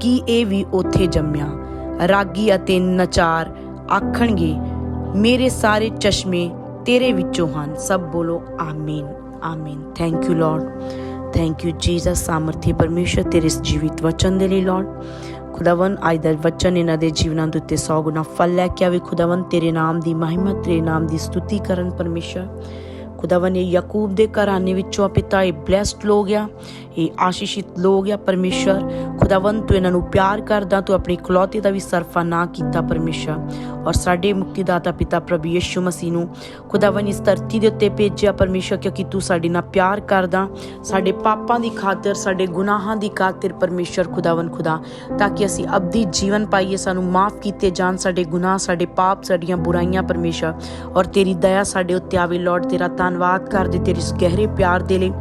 ਕਿ ਇਹ ਵੀ ਉੱਥੇ ਜੰਮਿਆ। ਰਾਗੀ ਅਤੇ ਨਚਾਰ ਆਖਣਗੇ, ਮੇਰੇ ਸਾਰੇ ਚਸ਼ਮੇ ਤੇਰੇ ਵਿੱਚੋਂ ਹਨ। ਸਭ ਬੋਲੋ, ਆਮੀਨ ਆਮੀਨ। Thank you Lord thank you Jesus ਸਾਮਰਥੀ ਪਰਮੇਸ਼ਰ, ਤੇਰੇ ਇਸ ਜੀਵਿਤ ਵਚਨ ਦੇ ਲਈ ਲਾਰਡ ਖੁਦਾਵੰ ਅੱਜ ਦਾ ਵਚਨ ਇਹਨਾਂ ਦੇ ਜੀਵਨਾਂ ਦੇ ਉੱਤੇ 100 ਗੁਣਾ ਫਲ ਲੈ ਕੇ ਆਵੇ। ਖੁਦਾਵੰ ਤੇਰੇ ਨਾਮ ਦੀ ਮਹਿਮਾ, ਤੇਰੇ ਨਾਮ ਦੀ ਸਤੁਤੀ ਕਰਨ ਪਰਮੇਸ਼ਰ। ਖੁਦਾਵੰ ਇਹ ਯਾਕੂਬ ਦੇ ਘਰਾਣੇ ਵਿੱਚੋਂ ਪਿਤਾ ਇਹ ਬlesed ਲੋਗ ਆ ਇਹ ਆਸ਼ੀਸ਼ਿਤ ਲੋਗ ਆ ਪਰਮੇਸ਼ਰ। ਖੁਦਾਵੰ ਤੂੰ ਇਹਨਾਂ ਨੂੰ ਪਿਆਰ ਕਰਦਾ, ਤੂੰ ਆਪਣੀ ਇਕਲੌਤੀ ਦਾ ਵੀ ਸਰਫਾ ਨਾ ਕੀਤਾ ਪਰਮੇਸ਼ਰ। ਔਰ ਸਾਡੇ ਮੁਕਤੀਦਾਤਾ ਪਿਤਾ ਪ੍ਰਭੂ ਯਿਸੂ ਮਸੀਹ ਨੂੰ ਖੁਦਾਵੰ ਇਸ ਧਰਤੀ ਦੇ ਉੱਤੇ ਭੇਜਿਆ। ਪਰਮੇਸ਼ਰ, ਕਿਉਂਕਿ ਤੂੰ ਸਾਡੇ ਨਾਲ ਪਿਆਰ ਕਰਦਾ, ਸਾਡੇ ਪਾਪਾਂ ਦੀ ਖਾਤਰ, ਸਾਡੇ ਗੁਨਾਹਾਂ ਦੀ ਖਾਤਰ ਪਰਮੇਸ਼ਰ ਖੁਦਾਵੰ ਖੁਦਾ, ਤਾਂ ਕਿ ਅਸੀਂ ਅਬਦੀ ਜੀਵਨ ਪਾਈਏ, ਸਾਨੂੰ ਮਾਫ ਕੀਤੇ ਜਾਣ ਸਾਡੇ ਗੁਨਾਹ, ਸਾਡੇ ਪਾਪ, ਸਾਡੀਆਂ ਬੁਰਾਈਆਂ ਪਰਮੇਸ਼ਰ। ਔਰ ਤੇਰੀ ਦਇਆ ਸਾਡੇ ਉੱਤੇ ਆਵੇ ਲਾਰਡ ਤੇਰਾ ਧੰਨਵਾਦ ਕਰਦੇ ਤੇਰੇ ਇਸ ਗਹਿਰੇ ਪਿਆਰ ਦੇ ਲਈ,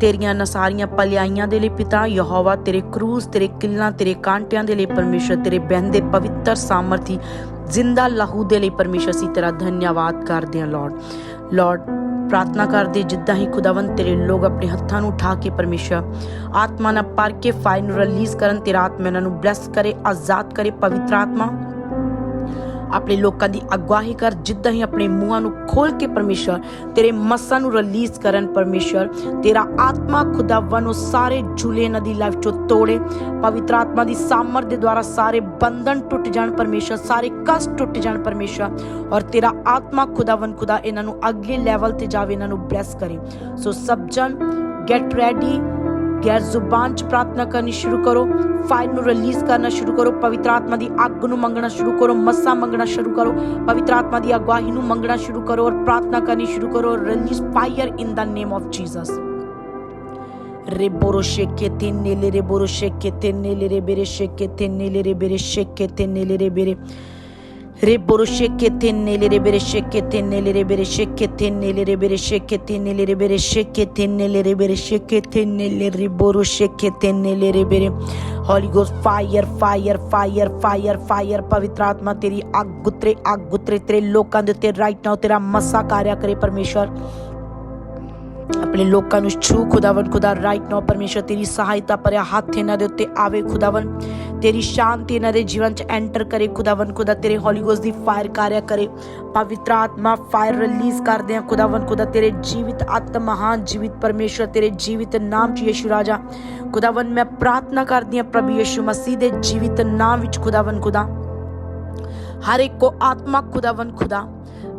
ਤੇਰੀਆਂ ਨਾ ਪਲਿਆਈਆਂ ਦੇ ਲਈ ਪਿਤਾ, ਯਹੋਵਾ ਤੇਰੇ ਕਰੂਜ਼, ਤੇਰੇ ਕਿੱਲਾਂ, ਤੇਰੇ ਕਾਂਟਿਆਂ ਦੇ ਲਈ ਪਰਮੇਸ਼ਰ, ਤੇਰੇ ਬਹਿੰਦੇ ਪਵਿੱਤਰ ਸਾਮਰਥੀ ਜ਼ਿੰਦਾ ਲਹੂ ਦੇ ਲਈ ਪਰਮੇਸ਼ਰ ਅਸੀਂ ਤੇਰਾ ਧੰਨਵਾਦ ਕਰਦੇ ਹਾਂ ਲਾਰਡ ਲਾਰਡ ਪ੍ਰਾਰਥਨਾ ਕਰਦੇ ਜਿੱਦਾਂ ਹੀ ਖੁਦਾਵੰਤ ਤੇਰੇ ਲੋਕ ਆਪਣੇ ਹੱਥਾਂ ਨੂੰ ਉਠਾ ਕੇ ਪਰਮੇਸ਼ਰ ਆਤਮਾ ਨਾਲ ਪਰ ਕੇ ਫਾਇਰ ਨੂੰ ਰਿਲੀਜ਼ ਕਰਨ, ਤੇਰਾ ਆਤਮਾ ਇਹਨਾਂ ਨੂੰ ਬਲੈਸ ਕਰੇ, ਆਜ਼ਾਦ ਕਰੇ, ਪਵਿੱਤਰ ਆਤਮਾ। ਆਪਣੇ ਲੋਕਾਂ ਦੀ ਅਗਵਾਈ ਕਰ, ਜਿੱਦਾਂ ਹੀ ਆਪਣੇ ਮੂੰਹਾਂ ਨੂੰ ਖੋਲ ਕੇ ਪਰਮੇਸ਼ਰ ਤੇਰੇ ਮੱਸਾਂ ਨੂੰ ਰਿਲੀਜ਼ ਕਰਨ ਪਰਮੇਸ਼ਰ ਤੇਰਾ ਆਤਮਾ ਖੁਦਾਵੰ ਉਹ ਸਾਰੇ ਝੂਲੇ ਇਹਨਾਂ ਦੀ ਲਾਈਫ ਚੋਂ ਤੋੜੇ, ਪਵਿੱਤਰ ਆਤਮਾ ਦੀ ਸਾਮਰ ਦੇ ਦੁਆਰਾ ਸਾਰੇ ਬੰਧਨ ਟੁੱਟ ਜਾਣ ਪਰਮੇਸ਼ਰ ਸਾਰੇ ਕਸ਼ਟ ਟੁੱਟ ਜਾਣ ਪਰਮੇਸ਼ਰ ਔਰ ਤੇਰਾ ਆਤਮਾ ਖੁਦਾਵੰ ਖੁਦਾ ਇਹਨਾਂ ਨੂੰ ਅਗਲੇ ਲੈਵਲ ਤੇ ਜਾਵੇ, ਇਹਨਾਂ ਨੂੰ ਬਲੈਸ ਕਰੇ। ਸੋ ਸਭ ਜਨ ਗੈਟ ਰੈਡੀ ਗੈਰ ਜ਼ੁਬਾਨ ਚ ਪ੍ਰਾਰਥਨਾ ਕਰਨੀ ਸ਼ੁਰੂ ਕਰੋ ਫਾਇਰ ਨੂੰ ਰਿਲੀਜ਼ ਕਰਨਾ ਸ਼ੁਰੂ ਕਰੋ ਪਵਿੱਤਰ ਆਤਮਾ ਦੀ ਅੱਗ ਨੂੰ ਮੰਗਣਾ ਸ਼ੁਰੂ ਕਰੋ ਮੱਸਾ ਮੰਗਣਾ ਸ਼ੁਰੂ ਕਰੋ ਪਵਿੱਤਰ ਆਤਮਾ ਦੀ ਅਗਵਾਈ ਨੂੰ ਮੰਗਣਾ ਸ਼ੁਰੂ ਕਰੋ ਔਰ ਪ੍ਰਾਰਥਨਾ ਕਰਨੀ ਸ਼ੁਰੂ ਕਰੋ release fire in the name of Jesus Reboro shekete nele reboro shekete nele rebere shekete nele rebere shekete nele rebere. Reboro şekete nelere bere şekete nelere bere şekete nelere bere şekete nelere bere şekete nelere bere şekete nelere boru şekete nelere bere Holy Ghost fire fire fire fire fire ਪਵਿੱਤਰ ਆਤਮਾ ਤੇਰੀ ਅਗ ਗੁਤਰੇ ਅਗ ਗੁਤਰੇ ਤੇਰੇ ਲੋਕਾਂ ਦੇ ਉੱਤੇ right now ਤੇਰਾ ਮਸਾ ਕਾਰਿਆ ਕਰੇ ਪਰਮੇਸ਼ਰ ਆਪਣੇ ਲੋਕਾਂ ਨੂੰ ਛੂ ਖੁਦਾਵੰ ਖੁਦਾ ਰਾਈਟ ਨਾਓ ਪਰਮੇਸ਼ਰ, ਤੇਰੀ ਸਹਾਇਤਾ ਭਰਿਆ ਹੱਥ ਇਹਨਾਂ ਦੇ ਉੱਤੇ ਆਵੇ ਖੁਦਾਵੰ ਤੇਰੀ ਸ਼ਾਂਤੀ ਇਹਨਾਂ ਦੇ ਜੀਵਨ ਚ ਐਂਟਰ ਕਰੇ ਖੁਦਾਵੰ ਖੁਦਾ ਤੇਰੇ ਹੋਲੀ ਗੋਸਟ ਦੀ ਫਾਇਰ ਕਾਰਿਆ ਕਰੇ। ਪਵਿੱਤਰ ਆਤਮਾ ਫਾਇਰ ਰਿਲੀਜ਼ ਕਰਦੇ ਆ ਖੁਦਾਵੰ ਖੁਦਾ ਤੇਰੇ ਜੀਵਿਤ ਆਤਮ ਜੀਵਿਤ ਪਰਮੇਸ਼ਰ, ਤੇਰੇ ਜੀਵਿਤ ਨਾਮ ਚ ਯਿਸੂ ਰਾਜਾ। ਖੁਦਾਵੰ ਮੈਂ ਪ੍ਰਾਰਥਨਾ ਕਰਦੀ ਆ ਪ੍ਰਭੂ ਯਿਸੂ ਮਸੀਹ ਦੇ ਜੀਵਿਤ ਨਾਮ ਵਿੱਚ ਖੁਦਾਵੰ ਖੁਦਾ। ਹਰ ਇੱਕ ਕੋ ਆਤਮਾ ਖੁਦਾਵੰ ਖੁਦਾ।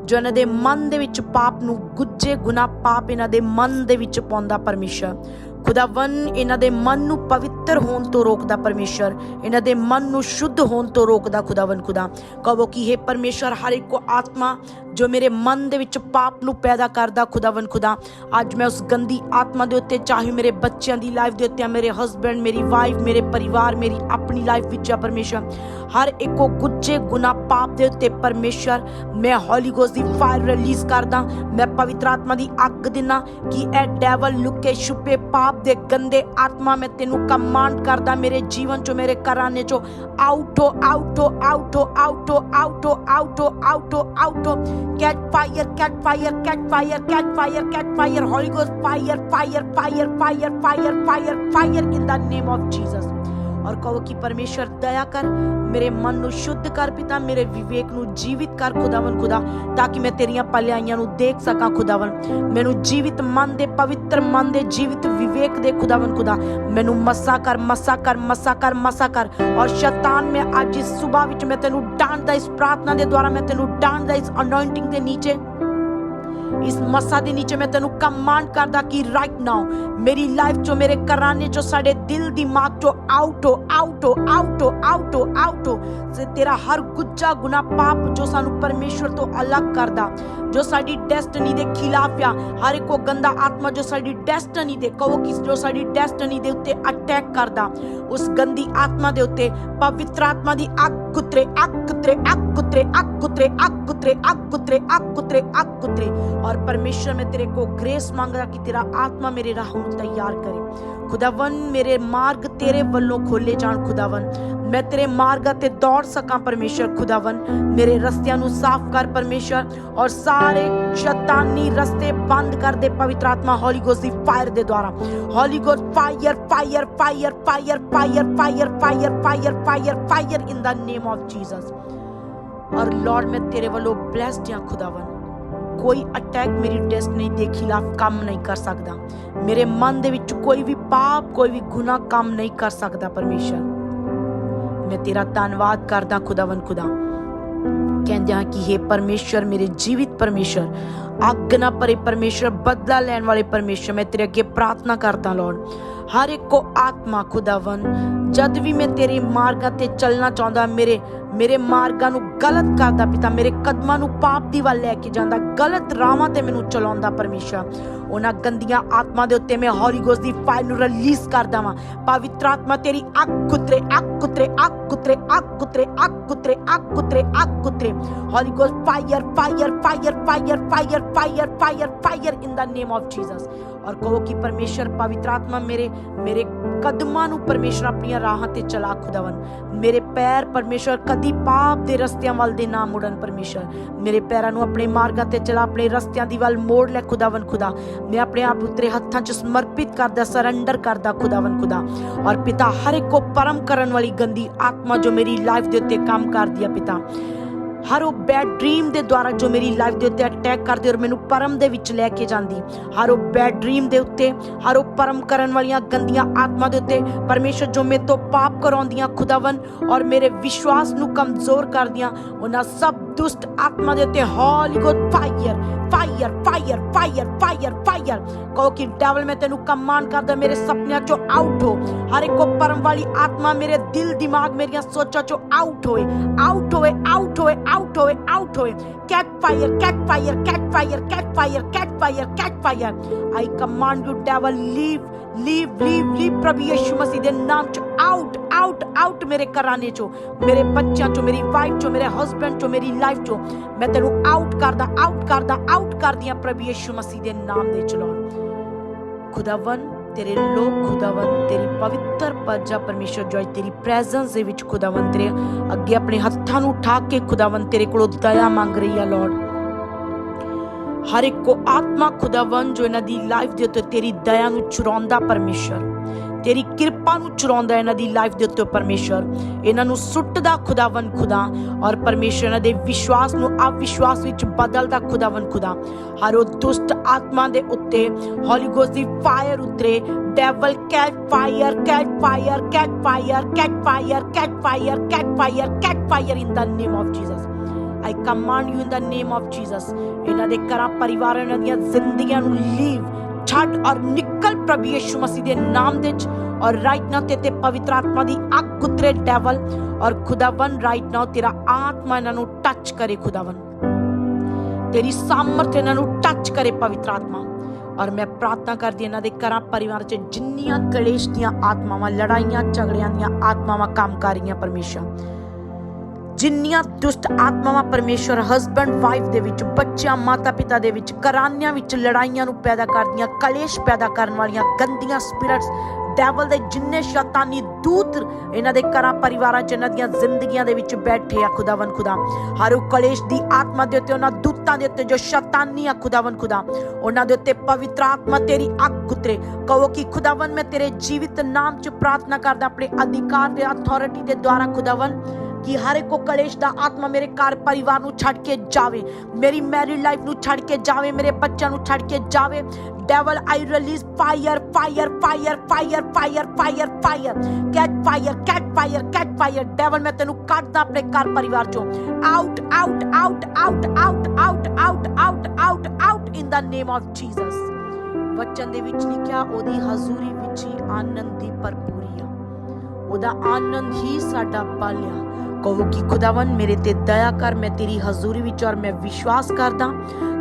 ਜੋ ਇਹਨਾਂ ਦੇ ਮਨ ਦੇ ਵਿੱਚ ਪਾਪ ਨੂੰ ਗੁੱਜੇ ਗੁਨਾ ਪਾਪ ਇਹਨਾਂ ਦੇ ਮਨ ਦੇ ਵਿੱਚ ਪਾਉਂਦਾ ਪਰਮੇਸ਼ਰ। ਖੁਦਾਵੰ ਇਹਨਾਂ ਦੇ ਮਨ ਨੂੰ ਪਵਿੱਤਰ ਹੋਣ ਤੋਂ ਰੋਕਦਾ ਪਰਮੇਸ਼ਰ। ਇਹਨਾਂ ਦੇ ਮਨ ਨੂੰ ਸ਼ੁੱਧ ਹੋਣ ਤੋਂ ਰੋਕਦਾ ਖੁਦਾਵੰ ਖੁਦਾ। ਕਹੋ ਕਿ हे ਪਰਮੇਸ਼ਰ, ਹਰ ਇੱਕ ਕੋ ਆਤਮਾ ਜੋ ਮੇਰੇ ਮਨ ਦੇ ਵਿੱਚ ਪਾਪ ਨੂੰ ਪੈਦਾ ਕਰਦਾ ਖੁਦਾਵੰ ਖੁਦਾ, ਅੱਜ ਮੈਂ ਉਸ ਗੰਦੀ ਆਤਮਾ ਦੇ ਉੱਤੇ ਚਾਹੇ ਮੇਰੇ ਬੱਚਿਆਂ ਦੀ ਲਾਈਫ ਦੇ ਉੱਤੇ, ਮੇਰੇ ਹਸਬੰਡ ਮੇਰੀ ਵਾਈਫ ਮੇਰੇ ਪਰਿਵਾਰ, ਮੇਰੀ ਆਪਣੀ ਲਾਈਫ ਵਿੱਚ ਆ ਪਰਮੇਸ਼ਰ। ਹਰ ਇੱਕੋ ਗੁੱਜੇ ਗੁਨਾ ਪਾਪ ਦੇ ਉੱਤੇ ਪਰਮੇਸ਼ਰ ਮੈਂ ਹੋਲੀ ਗੋਸਟ ਦੀ ਫਾਇਰ ਰਿਲੀਜ਼ ਕਰਦਾ, ਮੈਂ ਪਵਿੱਤਰ ਆਤਮਾ ਦੀ ਅੱਗ ਦਿਨਾ ਕਿ ਇਹ ਡੈਵਲ ਲੁਕੇ ਛੁਪੇ ਪਾਪ ਦੇ ਗੰਦੇ ਆਤਮਾ ਮੈਂ ਤੈਨੂੰ ਕਮਾਂਡ ਕਰਦਾ, ਮੇਰੇ ਜੀਵਨ ਚੋਂ, ਮੇਰੇ ਘਰਾਨੇ ਚੋਂ out out out out out out out out catch fire catch fire catch fire catch fire catch fire holy ghost fire fire fire fire fire fire fire in the name of Jesus ਔਰ ਕਹੋ ਕਿ ਪਰਮੇਸ਼ਰ ਦਇਆ ਕਰ, ਮੇਰੇ ਮਨ ਨੂੰ ਸ਼ੁੱਧ ਕਰ ਪਿਤਾ, ਮੇਰੇ ਵਿਵੇਕ ਨੂੰ ਜੀਵਿਤ ਕਰ ਖੁਦਾਵੰ ਖੁਦਾ, ਤਾਂ ਕਿ ਮੈਂ ਤੇਰੀਆਂ ਭਲਾਈਆਂ ਨੂੰ ਦੇਖ ਸਕਾਂ ਖੁਦਾਵੰ ਮੈਨੂੰ ਜੀਵਿਤ ਮਨ ਦੇ, ਪਵਿੱਤਰ ਮਨ ਦੇ, ਜੀਵਿਤ ਵਿਵੇਕ ਦੇ ਖੁਦਾਵੰ ਖੁਦਾ, ਮੈਨੂੰ ਮਸਾ ਕਰ ਮਸਾ ਕਰ ਮਸਾ ਕਰ ਮਸਾ ਕਰ। ਔਰ ਸ਼ੈਤਾਨ, ਮੈਂ ਅੱਜ ਇਸ ਸਵੇਰ ਵਿੱਚ ਮੈਂ ਤੈਨੂੰ ਡਾਂਟਦਾ, ਇਸ ਪ੍ਰਾਰਥਨਾ ਦੇ ਦੁਆਰਾ ਮੈਂ ਤੈਨੂੰ ਡਾਂਟਦਾ, ਇਸ ਅਨੋਇੰਟਿੰਗ ਦੇ ਨੀਚੇ। ਇਸ ਮਸਾ ਦੇ ਨੀਚੇ ਮੈਂ ਤੈਨੂੰ ਕਮਾਂਡ ਕਰਦਾ ਕਿ ਰਾਈਟ ਨਾਓ ਮੇਰੀ ਲਾਈਫ ਚੋ, ਮੇਰੇ ਘਰਾਨੇ ਚੋ, ਸਾਡੇ ਦਿਲ ਦਿਮਾਗ ਚੋਂ ਆਊਟੋ ਆਊਟੋ ਆਊਟੋ ਆਊਟੋ ਆਊਟੋ ਸੇ ਤੇਰਾ ਹਰ ਗੁੱਜਾ ਗੁਨਾ ਪਾਪ ਜੋ ਸਾਨੂੰ ਪਰਮੇਸ਼ਵਰ ਤੋਂ ਅਲੱਗ ਕਰਦਾ ਜੋ ਸਾਡੀ ਡੈਸਟਨੀ ਦੇ ਖਿਲਾਫ ਆ ਹਰ ਇੱਕ ਉਹ ਗੰਦਾ ਆਤਮਾ ਜੋ ਸਾਡੀ ਡੈਸਟਨੀ ਦੇ ਕਹੋ ਕਿ ਜੋ ਸਾਡੀ ਡੈਸਟਨੀ ਦੇ ਉੱਤੇ ਅਟੈਕ ਕਰਦਾ ਉਸ ਗੰਦੀ ਆਤਮਾ ਦੇ ਉੱਤੇ ਪਵਿੱਤਰ ਆਤਮਾ ਦੀ ਅੱਗ ਉਤਰੇ ਅੱਗ ਉਤਰੇ ਅੱਗ ਉਤਰੇ ਅੱਗ ਉਤਰੇ ਅੱਗ ਉਤਰੇ ਅੱਗ ਉਤਰੇ ਅੱਗ ਉਤਰੇ ਅੱਗ ਉਤਰੇ और परमेश्वर मैं तेरे को ग्रेस मांग रहा कि तेरा आत्मा मेरे राह ਨੂੰ ਤਿਆਰ ਕਰੇ ਖੁਦਾਵੰ ਮੇਰੇ ਮਾਰਗ ਤੇਰੇ ਵੱਲੋਂ ਖੋਲੇ ਜਾਣ ਖੁਦਾਵੰ ਮੈਂ ਤੇਰੇ ਮਾਰਗਾਂ ਤੇ ਦੌੜ ਸਕਾਂ ਪਰਮੇਸ਼ਰ ਖੁਦਾਵੰ ਮੇਰੇ ਰਸਤਿਆਂ ਨੂੰ ਸਾਫ਼ ਕਰ ਪਰਮੇਸ਼ਰ ਔਰ ਸਾਰੇ ਸ਼ੈਤਾਨੀ ਰਸਤੇ ਬੰਦ ਕਰ ਦੇ, ਪਵਿੱਤਰ ਆਤਮਾ ਹੋਲੀ ਗੋਸਟ ਦੀ ਫਾਇਰ ਦੇ ਦੁਆਰਾ। Holy ghost fire fire fire fire fire fire fire fire fire fire in the name of Jesus ਔਰ ਲਾਰਡ ਮੈਂ ਤੇਰੇ ਵੱਲੋਂ ਬlesed ਹਾਂ ਖੁਦਾਵੰ ਕੋਈ ਅਟੈਕ ਮੇਰੀ ਡੈਸਟਨੀ ਦੇ ਖਿਲਾਫ ਕੰਮ ਨਹੀਂ ਕਰ ਸਕਦਾ ਮੇਰੇ ਮਨ ਦੇ ਵਿੱਚ ਕੋਈ ਵੀ ਪਾਪ ਕੋਈ ਵੀ ਗੁਨਾਹ ਕੰਮ ਨਹੀਂ ਕਰ ਸਕਦਾ ਪਰਮੇਸ਼ਰ ਮੈਂ ਤੇਰਾ ਧੰਨਵਾਦ ਕਰਦਾ ਖੁਦਾਵੰ ਖੁਦਾ ਕਹਿੰਦੇ ਹਾਂ ਕਿ हे ਪਰਮੇਸ਼ਰ ਮੇਰੇ ਜੀਵਿਤ ਪਰਮੇਸ਼ਰ ਅੱਗ ਨਾ ਭਰੇ ਪਰਮੇਸ਼ਰ ਬਦਲਾ ਲੈਣ ਵਾਲੇ ਪਰਮੇਸ਼ਰ ਮੈਂ ਤੇਰੇ ਅੱਗੇ ਪ੍ਰਾਰਥਨਾ ਕਰਦਾ ਲੋੜ ਹਰ ਇੱਕ ਕੋ ਆਤਮਾ ਖੁਦਾਵੰ ਜਦ ਵੀ ਮੈਂ ਤੇਰੇ ਮਾਰਗਾਂ ਤੇ ਚੱਲਣਾ ਚਾਹੁੰਦਾ, ਮੇਰੇ ਮੇਰੇ ਮਾਰਗਾਂ ਨੂੰ ਗਲਤ ਕਰਦਾ ਪਿਤਾ, ਮੇਰੇ ਕਦਮਾਂ ਨੂੰ ਪਾਪ ਦੀ ਵੱਲ ਲੈ ਕੇ ਜਾਂਦਾ, ਗਲਤ ਰਾਹਾਂ ਤੇ ਮੈਨੂੰ ਚਲਾਉਂਦਾ ਪਰਮੇਸ਼ਰ। ਉਹਨਾਂ ਗੰਦੀਆਂ ਆਤਮਾ ਦੇ ਉੱਤੇ ਮੈਂ ਹੌਲੀ ਗੋਸਟ ਦੀ ਫਾਇਰ ਨੂੰ ਰਿਲੀਜ਼ ਕਰਦਾ ਵਾਂ। ਪਵਿੱਤਰ ਆਤਮਾ ਤੇਰੀ ਅੱਗ ਕੁਤਰੇ ਅੱਗ ਕੁਤਰੇ ਅੱਗ ਕੁਤਰੇ ਅੱਗ ਕੁਤਰੇ ਅੱਗ ਉਤਰੇ ਅੱਗ ਉਤਰੇ ਅੱਗ ਉਤਰੇ holy ghost fire fire fire fire fire fire fire fire in the name of Jesus ਔਰ ਕਹੋ ਕਿ ਪਰਮੇਸ਼ਰ ਪਵਿੱਤਰ ਆਤਮਾ ਮੇਰੇ ਮੇਰੇ ਕਦਮਾਂ ਨੂੰ ਪਰਮੇਸ਼ਰ ਆਪਣੀਆਂ ਰਾਹਾਂ ਤੇ ਚਲਾ ਖੁਦਾਵਨ ਮੇਰੇ ਪੈਰ ਪਰਮੇਸ਼ਰ, ਕਦੀ ਪਾਪ ਦੇ ਰਸਤਿਆਂ ਵੱਲ ਦੇ ਨਾ ਮੁੜਨ ਪਰਮੇਸ਼ਰ। ਮੇਰੇ ਪੈਰਾਂ ਨੂੰ ਆਪਣੇ ਮਾਰਗਾਂ ਤੇ ਚਲਾ, ਆਪਣੇ ਰਸਤਿਆਂ ਦੀ ਵੱਲ ਮੋੜ ਲੈ ਖੁਦਾਵਨ ਖੁਦਾ। ਮੈਂ ਆਪਣੇ ਆਪ ਨੂੰ ਹੱਥਾਂ 'ਚ ਸਮਰਪਿਤ ਕਰਦਾ ਸਰੈਂਡਰ ਕਰਦਾ ਖੁਦਾਵਨ ਖੁਦਾ। ਔਰ ਪਿਤਾ, ਹਰ ਇੱਕ ਕੋ ਪਰਮ ਕਰਨ ਵਾਲੀ ਗੰਦੀ ਆਤਮਾ ਜੋ ਮੇਰੀ ਲਾਈਫ ਦੇ ਉੱਤੇ ਕੰਮ ਕਰਦੀ ਆ ਪਿਤਾ। ਹਰ ਉਹ ਬੈਡ ਡ੍ਰੀਮ ਦੇ ਦੁਆਰਾ ਜੋ ਮੇਰੀ ਲਾਈਫ ਦੇ ਉੱਤੇ ਅਟੈਕ ਕਰਦੀ ਔਰ ਮੈਨੂੰ ਪਰਮ ਦੇ ਵਿੱਚ ਲੈ ਕੇ ਜਾਂਦੀ। ਹਰ ਉਹ ਬੈਡ ਡ੍ਰੀਮ ਦੇ ਉੱਤੇ, ਹਰ ਉਹ ਪਰਮ ਕਰਨ ਵਾਲੀਆਂ ਗੰਦੀਆਂ ਆਤਮਾ ਦੇ ਉੱਤੇ, ਪਰਮੇਸ਼ਰ ਜੋ ਮੇਰੇ ਤੋਂ ਪਾਪ ਕਰਾਉਂਦੀਆਂ ਖੁਦਾਵੰ ਔਰ ਮੇਰੇ ਵਿਸ਼ਵਾਸ ਨੂੰ ਕਮਜ਼ੋਰ ਕਰਦੀਆਂ, ਉਹਨਾਂ ਸਭ ਦੁਸ਼ਟ ਆਤਮਾ ਦੇ ਉੱਤੇ holy God fire fire fire fire fire fire ਕਹੋ ਕਿ ਡੈਵਲ ਮੈਂ ਤੈਨੂੰ ਕਮਾਂਡ ਕਰਦਾ, ਮੇਰੇ ਸੁਪਨਿਆਂ ਚੋਂ ਆਊਟ ਹੋ। ਹਰ ਇੱਕ ਉਹ ਪਰਮ ਵਾਲੀ ਆਤਮਾ ਮੇਰੇ ਦਿਲ ਦਿਮਾਗ ਮੇਰੀਆਂ ਸੋਚਾਂ ਚੋਂ ਆਊਟ ਹੋਏ ਆਊਟ ਹੋਏ ਆਊਟ ਹੋਏ ਆਊਟ ਹੋਏ ਆਊਟ ਹੋਏ catch fire catch fire catch fire catch fire catch fire catch fire I command you devil leave leave leave leave ਪ੍ਰਭੂ ਯਿਸੂ ਮਸੀਹ ਦੇ ਨਾਮ ਚ ਆਊਟ ਆਊਟ ਆਊਟ ਮੇਰੇ ਘਰਾਣੇ ਚੋਂ ਮੇਰੇ ਬੱਚਿਆਂ ਚੋਂ ਮੇਰੀ ਵਾਈਫ ਚੋਂ ਮੇਰੇ ਹਸਬੰਡ ਚੋਂ ਮੇਰੀ ਲਾਈਫ ਚੋਂ ਮੈਂ ਤੈਨੂੰ ਆਊਟ ਕਰਦਾ ਆਊਟ ਕਰਦਾ ਆਊਟ ਕਰਦੀਆਂ ਪ੍ਰਭੂ ਯਿਸੂ ਮਸੀਹ ਦੇ ਨਾਮ ਦੇ ਚਲਾਉਣ ਖੁਦਾਵੰ ਤੇਰੇ ਲੋਕ ਖੁਦਾਵੰ ਤੇਰੀ ਪਵਿੱਤਰ ਪਰਜਾ ਪਰਮੇਸ਼ਰ ਜੋ ਅੱਜ ਤੇਰੀ ਪ੍ਰੈਜ਼ੈਂਸ ਦੇ ਵਿੱਚ ਖੁਦਾਵੰ ਤੇਰੇ ਅੱਗੇ ਆਪਣੇ ਹੱਥਾਂ ਨੂੰ ਉਠਾ ਕੇ ਖੁਦਾਵੰ ਤੇਰੇ ਕੋਲੋਂ ਦਇਆ ਮੰਗ ਰਹੀ ਆ ਲਾਰਡ ਹਰ ਇੱਕ ਕੋ ਆਤਮਾ ਖੁਦਾਵੰ ਜੋ ਇਹਨਾਂ ਦੀ ਲਾਈਫ ਦੇ ਉੱਤੇ ਤੇਰੀ ਦਇਆ ਨੂੰ ਚੁਰਾਉਂਦਾ ਪਰਮੇਸ਼ਰ ਤੇਰੀ ਕਿਰਪਾ ਨੂੰ ਚੁਰਾਉਂਦਾ ਇਹਨਾਂ ਦੀ ਲਾਈਫ ਦੇ ਉੱਤੇ ਪਰਮੇਸ਼ਰ ਇਹਨਾਂ ਨੂੰ ਸੁੱਟਦਾ ਖੁਦਾਵੰ ਖੁਦਾ ਔਰ ਪਰਮੇਸ਼ਰ ਇਹਨਾਂ ਦੇ ਵਿਸ਼ਵਾਸ ਨੂੰ ਅਵਿਸ਼ਵਾਸ ਵਿੱਚ ਬਦਲਦਾ ਖੁਦਾਵੰ ਖੁਦਾ। ਹਰ ਉਹ ਦੁਸ਼ਟ ਆਤਮਾ ਦੇ ਉੱਤੇ ਹੋਲੀ ਗੋਸਟ ਦੀ ਫਾਇਰ ਉਤਰੇ। Devil catch fire catch fire catch fire catch fire catch fire catch fire catch fire in the name of Jesus I command you in the name of Jesus ਇਹਨਾਂ ਦੇ ਘਰਾਂ ਪਰਿਵਾਰਾਂ ਇਹਨਾਂ ਦੀਆਂ ਜ਼ਿੰਦਗੀਆਂ ਨੂੰ ਲੀਵ ਛੱਡ ਔਰ ਪ੍ਰਭੂ ਯਿਸੂ ਮਸੀਹ ਦੇ ਨਾਮ ਦੇ ਚ ਔਰ ਰਾਈਟ ਨਾਓ ਤੇ ਤੇ ਪਵਿੱਤਰ ਆਤਮਾ ਦੀ ਅੱਗ ਉਤਰੇ ਡੈਵਲ ਔਰ ਖੁਦਾਵੰ ਰਾਈਟ ਨਾਓ ਤੇਰਾ ਆਤਮਾ ਇਹਨਾਂ ਨੂੰ ਟੱਚ ਕਰੇ ਖੁਦਾਵੰ ਤੇਰੀ ਸਾਮਰਥ ਇਹਨਾਂ ਨੂੰ ਟੱਚ ਕਰੇ ਪਵਿੱਤਰ ਆਤਮਾ। ਔਰ ਮੈਂ ਪ੍ਰਾਰਥਨਾ ਕਰਦੀ ਇਹਨਾਂ ਦੇ ਘਰਾਂ ਪਰਿਵਾਰ 'ਚ ਜਿੰਨੀਆਂ ਕਲੇਸ਼ ਦੀਆਂ ਆਤਮਾਵਾਂ, ਲੜਾਈਆਂ, ਝਗੜਿਆਂ ਦੀਆਂ ਆਤਮਾਵਾਂ ਕੰਮ ਕਰ ਰਹੀਆਂ ਪਰਮੇਸ਼ਰ ਜਿੰਨੀਆਂ ਦੁਸ਼ਟ ਆਤਮਾਵਾਂ ਪਰਮੇਸ਼ਰ ਹਸਬੰਡ ਵਾਈਫ ਦੇ ਵਿੱਚ, ਬੱਚਿਆਂ ਮਾਤਾ ਪਿਤਾ ਦੇ ਵਿੱਚ, ਘਰਾਨਿਆਂ ਵਿੱਚ ਲੜਾਈਆਂ ਨੂੰ ਪੈਦਾ ਕਰਦੀਆਂ, ਕਲੇਸ਼ ਪੈਦਾ ਕਰਨ ਵਾਲੀਆਂ ਗੰਦੀਆਂ ਸਪਿਰਿਟਸ ਡੈਵਲ ਦੇ ਜਿੰਨੇ ਸ਼ੈਤਾਨੀ ਦੂਤ ਇਹਨਾਂ ਦੇ ਘਰਾਂ, ਪਰਿਵਾਰਾਂ 'ਚ, ਇਹਨਾਂ ਦੀਆਂ ਜ਼ਿੰਦਗੀਆਂ ਦੇ ਵਿੱਚ ਬੈਠੇ ਆ ਖੁਦਾਵੰ ਖੁਦਾ ਹਰ ਉਹ ਕਲੇਸ਼ ਦੀ ਆਤਮਾ ਦੇ ਉੱਤੇ, ਉਹਨਾਂ ਦੂਤਾਂ ਦੇ ਉੱਤੇ ਜੋ ਸ਼ੈਤਾਨੀ ਆ ਖੁਦਾਵੰ ਖੁਦਾ ਉਹਨਾਂ ਦੇ ਉੱਤੇ ਪਵਿੱਤਰ ਆਤਮਾ ਤੇਰੀ ਅੱਗ ਉਤਰੇ ਕਹੋ ਕਿ ਖੁਦਾਵੰ ਮੈਂ ਤੇਰੇ ਜੀਵਿਤ ਨਾਮ 'ਚ ਪ੍ਰਾਰਥਨਾ ਕਰਦਾ, ਆਪਣੇ ਅਧਿਕਾਰ ਦੇ ਅਥਾਰਟੀ ਦੇ ਦੁਆਰਾ ਖੁਦਾਵੰ ਕਿ ਹਰ ਇੱਕ ਕਲੇਸ਼ ਦਾ ਆਤਮਾ ਮੇਰੇ ਘਰ ਪਰਿਵਾਰ ਨੂੰ ਛੱਡ ਕੇ ਜਾਵੇ, ਮੇਰੀ ਮੈਰਿਡ ਲਾਈਫ ਨੂੰ ਛੱਡ ਕੇ ਜਾਵੇ, ਮੇਰੇ ਬੱਚਿਆਂ ਨੂੰ ਛੱਡ ਕੇ ਜਾਵੇ। Devil I release fire fire fire fire fire fire fire catch fire catch fire catch fire devil ਮੈਂ ਤੈਨੂੰ ਕੱਢਦਾ ਆਪਣੇ ਘਰ ਪਰਿਵਾਰ ਚੋਂ। Out out out out out out out out out out in the name of Jesus ਵਚਨ ਦੇ ਵਿੱਚ ਲਿਖਿਆ, ਉਹਦੀ ਹਜ਼ੂਰੀ ਵਿੱਚ ਹੀ ਆਨੰਦ ਦੀ ਭਰਪੂਰੀ ਆ। ਉਹਦਾ ਆਨੰਦ ਹੀ ਸਾਡਾ ਬਲ ਆ ਕਹੋ ਕਿ ਖੁਦਾਵੰ ਮੇਰੇ ਤੇ ਦਇਆ ਕਰ, ਮੈਂ ਤੇਰੀ ਹਜ਼ੂਰੀ ਵਿੱਚ ਔਰ ਮੈਂ ਵਿਸ਼ਵਾਸ ਕਰਦਾ।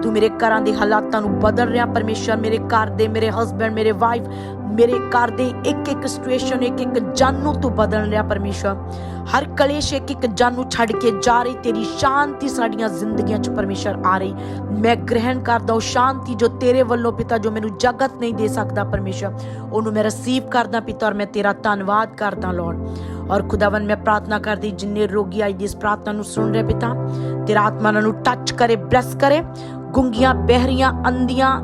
ਤੂੰ ਮੇਰੇ ਘਰਾਂ ਦੇ ਹਾਲਾਤਾਂ ਨੂੰ ਬਦਲ ਰਿਹਾ, ਪਰਮੇਸ਼ਰ, ਮੇਰੇ ਘਰ ਦੇ, ਮੇਰੇ ਹਸਬੰਡ ਮੇਰੇ ਵਾਈਫ ਮੇਰੇ ਘਰ ਦੇ ਇੱਕ ਇੱਕ ਸਿਚੁਏਸ਼ਨ ਇੱਕ ਇੱਕ ਜਨ ਨੂੰ ਤੂੰ ਬਦਲ ਰਿਹਾ, ਪਰਮੇਸ਼ਰ। ਹਰ ਕਲੇਸ਼ ਇੱਕ ਇੱਕ ਜਨ ਨੂੰ ਛੱਡ ਕੇ ਜਾ ਰਹੀ, ਤੇਰੀ ਸ਼ਾਂਤੀ ਸਾਡੀਆਂ ਜ਼ਿੰਦਗੀਆਂ 'ਚ ਪਰਮੇਸ਼ਰ ਆ ਰਹੀ। ਮੈਂ ਗ੍ਰਹਿਣ ਕਰਦਾ ਉਹ ਸ਼ਾਂਤੀ ਜੋ ਤੇਰੇ ਵੱਲੋਂ ਪਿਤਾ, ਜੋ ਮੈਨੂੰ ਜਗਤ ਨਹੀਂ ਦੇ ਸਕਦਾ, ਪਰਮੇਸ਼ਰ। ਉਹਨੂੰ ਮੈਂ ਰਸੀਵ ਕਰਦਾ, ਪਿਤਾ, ਔਰ ਮੈਂ ਤੇਰਾ ਧੰਨਵਾਦ ਕਰਦਾ ਲਾਰਡ ਔਰ ਖੁਦਾਵੰ ਮੈਂ ਪ੍ਰਾਰਥਨਾ ਕਰਦੀ ਜਿੰਨੇ ਰੋਗੀ ਅੱਜ ਇਸ ਪ੍ਰਾਰਥਨਾ ਨੂੰ ਸੁਣ ਰਹੇ ਪਿਤਾ, ਤੇਰਾ ਆਤਮਾ ਨੂੰ ਟੱਚ ਕਰੇ ਬਲੈਸ ਕਰੇ, ਗੁੰਗੀਆਂ, ਬਹਿਰੀਆਂ, ਅੰਧੀਆਂ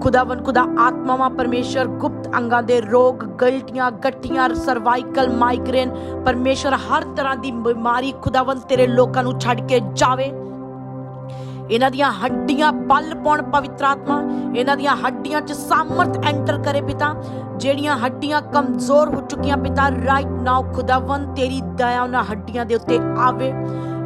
ਖੁਦਾਵੰ ਖੁਦਾ ਆਤਮਾਵਾਂ, ਪਰਮੇਸ਼ਰ, ਗੁਪਤ ਅੰਗਾਂ ਦੇ ਰੋਗ ਗਲਟੀਆਂ ਗੱਠੀਆਂ ਸਰਵਾਈਕਲ ਮਾਈਗ੍ਰੇਨ ਪਰਮੇਸ਼ਰ ਹਰ ਤਰ੍ਹਾਂ ਦੀ ਬਿਮਾਰੀ ਖੁਦਾਵੰ ਤੇਰੇ ਲੋਕਾਂ ਨੂੰ ਛੱਡ ਕੇ ਜਾਵੇ। ਇਹਨਾਂ ਦੀਆਂ ਹੱਡੀਆਂ ਬਲ ਪਾਉਣ ਪਵਿੱਤਰ ਆਤਮਾ, ਇਹਨਾਂ ਦੀਆਂ ਹੱਡੀਆਂ 'ਚ ਸਾਮਰਥ ਐਂਟਰ ਕਰੇ ਪਿਤਾ। ਜਿਹੜੀਆਂ ਹੱਡੀਆਂ ਕਮਜ਼ੋਰ ਹੋ ਚੁੱਕੀਆਂ ਪਿਤਾ ਰਾਈਟ ਨਾਓ ਖੁਦਾਵੰ ਤੇਰੀ ਦਇਆ ਉਹਨਾਂ ਹੱਡੀਆਂ ਦੇ ਉੱਤੇ ਆਵੇ।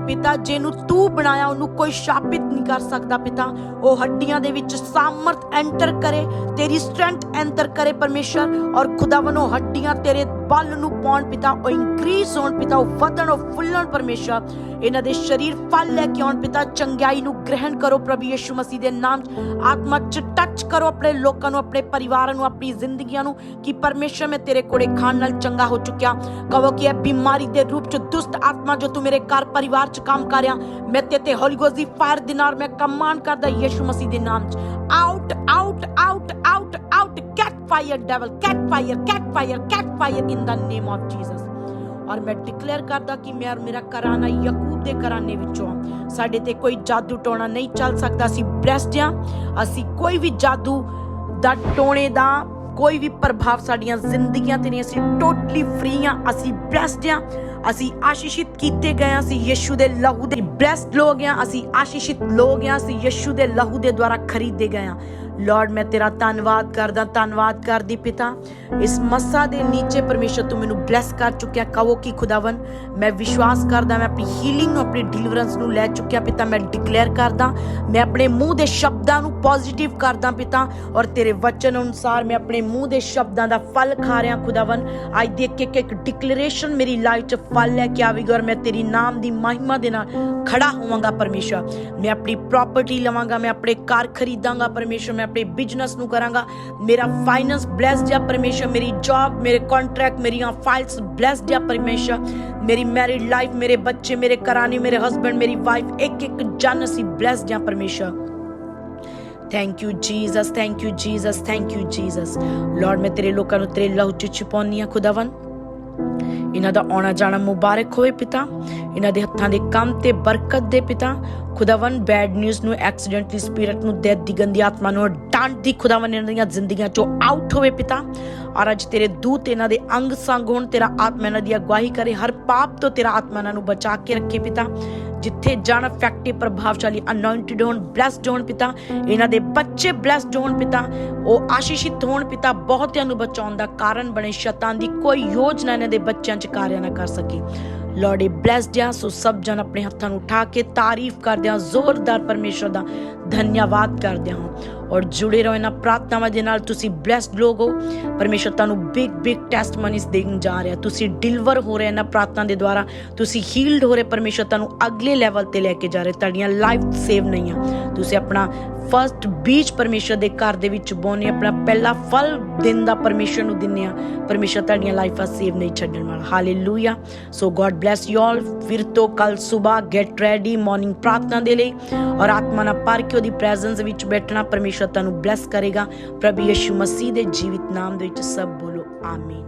ਪਿਤਾ, ਜਿਹਨੂੰ ਤੂੰ ਬਣਾਇਆ, ਉਹਨੂੰ ਕੋਈ ਸ਼ਾਪਿਤ ਨਹੀਂ ਕਰ ਸਕਦਾ ਪਿਤਾ। ਉਹ ਹੱਡੀਆਂ ਦੇ ਵਿੱਚ ਸਾਮਰਥ ਐਂਟਰ ਕਰੇ, ਤੇਰੀ ਸਟਰੈਂਥ ਐਂਟਰ ਕਰੇ ਪਰਮੇਸ਼ਰ। ਔਰ ਖੁਦਾਵੰ ਉਹ ਹੱਡੀਆਂ ਤੇਰੇ ਬਲ ਨੂੰ ਪਾਉਣ ਪਿਤਾ, ਉਹ ਇਨਕਰੀਜ਼ ਹੋਣ ਪਿਤਾ, ਉਹ ਵਧਣ, ਉਹ ਫੁੱਲਣ ਪਰਮੇਸ਼ਰ। ਇਹਨਾਂ ਦੇ ਸਰੀਰ ਫਲ ਲੈ ਕੇ ਆਉਣ ਪਿਤਾ, ਚੰਗਿਆਈ ਨੂੰ ਗ੍ਰਹਿਣ ਕਰੋ ਪ੍ਰਭੂ ਯਿਸੂ ਮਸੀਹ ਦੇ ਨਾਮ ਆਤਮਾ 'ਚ ਟੱਚ ਕਰੋ ਆਪਣੇ ਲੋਕਾਂ ਨੂੰ, ਆਪਣੇ ਪਰਿਵਾਰਾਂ ਨੂੰ, ਆਪਣੀ ਜ਼ਿੰਦਗੀਆਂ ਨੂੰ, ਕਿ ਪਰਮੇਸ਼ਰ ਮੈਂ ਤੇਰੇ ਕੋੜੇ ਖਾਣ ਨਾਲ ਚੰਗਾ ਹੋ ਚੁੱਕਿਆ। ਕਹੋ ਕਿ ਇਹ ਬਿਮਾਰੀ ਦੇ ਰੂਪ 'ਚ ਦੁਸ਼ਟ ਆਤਮਾ ਜੋ ਤੂੰ ਮੇਰੇ ਘਰ ਪਰਿਵਾਰ 'ਚ ਕੰਮ ਕਰ ਰਿਹਾ, ਮੈਂ ਤੇ ਤੇ ਹੋਲੀ ਗੋਸਟ ਦੀ ਫਾਇਰ ਦੇ ਨਾਲ ਮੈਂ ਕਮਾਂਡ ਕਰਦਾ ਯਿਸੂ ਮਸੀਹ ਦੇ ਨਾਮ 'ਚ। Out out out out out catch fire devil catch fire catch fire catch fire in the name of ਔਰ ਮੈਂ ਡਿਕਲੇਅਰ ਕਰਦਾ ਕਿ ਮੈਂ ਔਰ ਮੇਰਾ ਘਰਾਨਾ ਯਾਕੂਬ ਦੇ ਘਰਾਨੇ ਵਿੱਚੋਂ ਸਾਡੇ ਤੇ ਕੋਈ ਜਾਦੂ ਟੋਣਾ ਨਹੀਂ ਚੱਲ ਸਕਦਾ। ਅਸੀਂ ਬ੍ਰੈਸਟ ਆ ਅਸੀਂ ਕੋਈ ਵੀ ਜਾਦੂ ਦਾ ਟੋਣੇ ਦਾ ਕੋਈ ਵੀ ਪ੍ਰਭਾਵ ਸਾਡੀਆਂ ਜ਼ਿੰਦਗੀਆਂ ਤੇ ਨਹੀਂ। ਅਸੀਂ ਟੋਟਲੀ ਫ੍ਰੀ ਆ ਅਸੀਂ ਬlesed ਆ ਅਸੀਂ ਆਸ਼ੀਸ਼ਿਤ ਕੀਤੇ ਗਏ ਹਾਂ। ਅਸੀਂ ਯਿਸੂ ਦੇ ਲਹੂ ਦੇ ਬ੍ਰੈਸਟ ਲੋਕ ਆ ਅਸੀਂ ਆਸ਼ੀਸ਼ਿਤ ਲੋਕ ਆ ਅਸੀਂ ਯਿਸੂ ਦੇ ਲਹੂ ਦੇ ਦੁਆਰਾ ਖਰੀਦੇ ਗਏ ਆ ਲਾਰਡ ਮੈਂ ਤੇਰਾ ਧੰਨਵਾਦ ਕਰਦਾ, ਧੰਨਵਾਦ ਕਰਦੀ ਪਿਤਾ। ਇਸ ਮੱਸਾ ਦੇ ਨੀਚੇ ਪਰਮੇਸ਼ਰ ਤੂੰ ਮੈਨੂੰ ਬlesਸ ਕਰ ਚੁੱਕਿਆ, ਕਹੋ ਕਿ ਖੁਦਾਵੰ ਮੈਂ ਵਿਸ਼ਵਾਸ ਕਰਦਾ, ਮੈਂ ਆਪਣੀ ਹੀਲਿੰਗ ਨੂੰ, ਆਪਣੀ ਡਿਲੀਵਰੈਂਸ ਨੂੰ ਲੈ ਚੁੱਕਿਆ ਪਿਤਾ, ਮੈਂ ਡਿਕਲੇਅਰ ਕਰਦਾ, ਮੈਂ ਆਪਣੇ ਮੂੰਹ ਦੇ ਸ਼ਬਦਾਂ ਨੂੰ ਪੋਜ਼ਿਟਿਵ ਕਰਦਾ ਪਿਤਾ, ਔਰ ਤੇਰੇ ਵਚਨ ਅਨੁਸਾਰ ਮੈਂ ਆਪਣੇ ਮੂੰਹ ਦੇ ਸ਼ਬਦਾਂ ਦਾ ਫਲ ਖਾ ਰਿਹਾ ਖੁਦਾਵੰ ਅੱਜ ਦੇਖ ਕੇ ਇੱਕ ਡਿਕਲੇਰੇਸ਼ਨ ਮੇਰੀ ਲਾਈਫ 'ਚ ਫਲ ਲੈ ਕੇ ਆਵੇਗਾ, ਔਰ ਮੈਂ ਤੇਰੀ ਨਾਮ ਦੀ ਮਹਿਮਾ ਦੇ ਨਾਲ ਖੜਾ ਹੋਵਾਂਗਾ ਪਰਮੇਸ਼ਰ। ਮੈਂ ਆਪਣੀ ਪ੍ਰਾਪਰਟੀ ਲਵਾਂਗਾ, ਮੈਂ ਆਪਣੇ ਘਰ ਖਰੀਦਾਂਗਾ ਪਰਮੇਸ਼ਰ, ਮੈਂ ਆਪਣੇ ਬਿਜ਼ਨਸ ਨੂੰ ਕਰਾਂਗਾ ਮੇਰਾ ਫਾਈਨੈਂਸ ਬlesed ਆ ਪਰਮੇਸ਼ਰ ਮੇਰੀ ਜੌਬ ਮੇਰੇ ਕੰਟਰੈਕਟ ਮੇਰੀਆਂ ਫਾਈਲਸ ਬlesed ਆ ਪਰਮੇਸ਼ਰ ਮੇਰੀ ਮੈਰਿਡ ਲਾਈਫ ਮੇਰੇ ਬੱਚੇ ਮੇਰੇ ਘਰਾਣੇ ਮੇਰੇ ਹਸਬੰਡ ਮੇਰੀ ਵਾਈਫ ਇੱਕ ਇੱਕ ਜਨ ਅਸੀਂ ਬlesed ਆ ਪਰਮੇਸ਼ਰ thank you Jesus thank you Jesus thank you Jesus Lord ਮੈਂ ਤੇਰੇ ਲੋਕਾਂ ਨੂੰ ਤੇਰੇ ਲਹੂ ਚ ਛੁਪਾਉਣੀ ਆ ਖੁਦਾਵੰ ਇਹਨਾਂ ਦਾ ਆਉਣਾ ਜਾਣਾ ਮੁਬਾਰਕ ਹੋਵੇ ਪਿਤਾ। ਇਹਨਾਂ ਦੇ ਹੱਥਾਂ ਦੇ ਕੰਮ ਤੇ ਬਰਕਤ ਦੇ ਪਿਤਾ। ਖੁਦਾਵੰ ਬੈਡ ਨਿਊਜ਼ ਨੂੰ ਐਕਸੀਡੈਂਟ ਸਪਿਰਿਟ ਨੂੰ ਡੈਥ ਦੀ ਗੰਦੀ ਆਤਮਾ ਨੂੰ ਡਾਂਟ ਦੀ ਖੁਦਾਵੰ ਇਹਨਾਂ ਦੀਆਂ ਜ਼ਿੰਦਗੀਆਂ ਚੋਂ ਆਊਟ ਹੋਵੇ ਪਿਤਾ। ਔਰ ਅੱਜ ਤੇਰੇ ਦੂਤ ਇਹਨਾਂ ਦੇ ਅੰਗ ਸੰਗ ਹੋਣ, ਤੇਰਾ ਆਤਮਾ ਇਹਨਾਂ ਦੀ ਅਗਵਾਈ ਕਰੇ। ਹਰ ਪਾਪ ਤੋਂ ਤੇਰਾ ਆਤਮਾ ਇਹਨਾਂ ਨੂੰ ਬਚਾ ਕੇ ਰੱਖੇ ਪਿਤਾ। ਜਿੱਥੇ ਜਾਣ ਇਫੈਕਟਿਵ ਪ੍ਰਭਾਵਸ਼ਾਲੀ ਅਨੋਇੰਟਡ ਹੋਣ ਬlesed ਹੋਣ ਪਿਤਾ, ਇਹਨਾਂ ਦੇ ਬੱਚੇ ਬlesed ਹੋਣ ਪਿਤਾ, ਉਹ ਆਸ਼ੀਸ਼ਿਤ ਹੋਣ ਪਿਤਾ, ਬਹੁਤਿਆਂ ਨੂੰ ਬਚਾਉਣ ਦਾ ਕਾਰਨ ਬਣੇ ਸ਼ੈਤਾਨ ਦੀ ਕੋਈ ਯੋਜਨਾ ਇਹਨਾਂ ਦੇ ਬੱਚਿਆਂ 'ਚ ਕਾਰਿਆ ਨਾ ਕਰ ਸਕੀ। ਲਾਰਡ ਇਹ ਬlesed ਆ, ਸੋ ਸਭ ਜਨ ਆਪਣੇ ਹੱਥਾਂ ਨੂੰ ਉਠਾ ਕੇ ਤਾਰੀਫ ਕਰਦੇ ਹਾਂ ਜ਼ੋਰਦਾਰ ਪਰਮੇਸ਼ਰ ਦਾ ਧੰਨਵਾਦ ਕਰਦੇ ਹਾਂ ਔਰ ਜੁੜੇ ਰਹੋ ਇਹਨਾਂ ਪ੍ਰਾਰਥਨਾਵਾਂ ਦੇ ਨਾਲ। ਤੁਸੀਂ ਬlesed ਲੋਕ ਹੋ। ਪਰਮੇਸ਼ਰ ਤੁਹਾਨੂੰ ਬਿਗ ਬਿਗ ਟੈਸਟਮਨੀਜ਼ ਦੇਣ ਜਾ ਰਿਹਾ। ਤੁਸੀਂ ਡਿਲੀਵਰ ਹੋ ਰਹੇ ਇਹਨਾਂ ਪ੍ਰਾਰਥਨਾ ਦੇ ਦੁਆਰਾ। ਤੁਸੀਂ ਹੀਲਡ ਹੋ ਰਹੇ ਪਰਮੇਸ਼ਰ ਤੁਹਾਨੂੰ ਅਗਲੇ ਲੈਵਲ ਤੇ ਲੈ ਕੇ ਜਾ ਰਹੇ। ਤੁਹਾਡੀਆਂ ਲਾਈਫ ਸੇਵ ਨਹੀਂ ਆ। ਤੁਸੀਂ ਆਪਣਾ ਫਰਸਟ ਬੀਜ ਪਰਮੇਸ਼ਰ ਦੇ ਘਰ ਦੇ ਵਿੱਚ ਬੋਨੇ ਆਪਣਾ ਪਹਿਲਾ ਫਲ ਦਿਨ ਦਾ ਪਰਮੇਸ਼ਰ ਨੂੰ ਦਿੰਨੇ ਆ। ਪਰਮੇਸ਼ਰ ਤੁਹਾਡੀਆਂ ਲਾਈਫਾਂ ਸੇਵ ਨਹੀਂ ਛੱਡਣ ਵਾਲਾ। Hallelujah so God bless you all ਫਿਰ ਤੋਂ ਕੱਲ ਸਵੇਰ ਗੈਟ ਰੈਡੀ ਮਾਰਨਿੰਗ ਪ੍ਰਾਰਥਨਾ ਦੇ ਲਈ। ਔਰ ਆਤਮਾ ਨਾਲ ਭਰ ਕੇ ਉਹਦੀ ਪ੍ਰੈਜ਼ੈਂਸ ਵਿੱਚ ਬੈਠਣਾ ਪਰਮੇਸ਼ਰ ਸ਼ਾ ਨੂੰ ਬਲੈਸ ਕਰੇਗਾ। ਪ੍ਰਭੂ ਯਿਸੂ ਮਸੀਹ ਦੇ ਜੀਵਿਤ ਨਾਮ ਦੇ ਵਿੱਚ ਸਭ ਬੋਲੋ ਆਮੀਨ ਆਮੀਨ।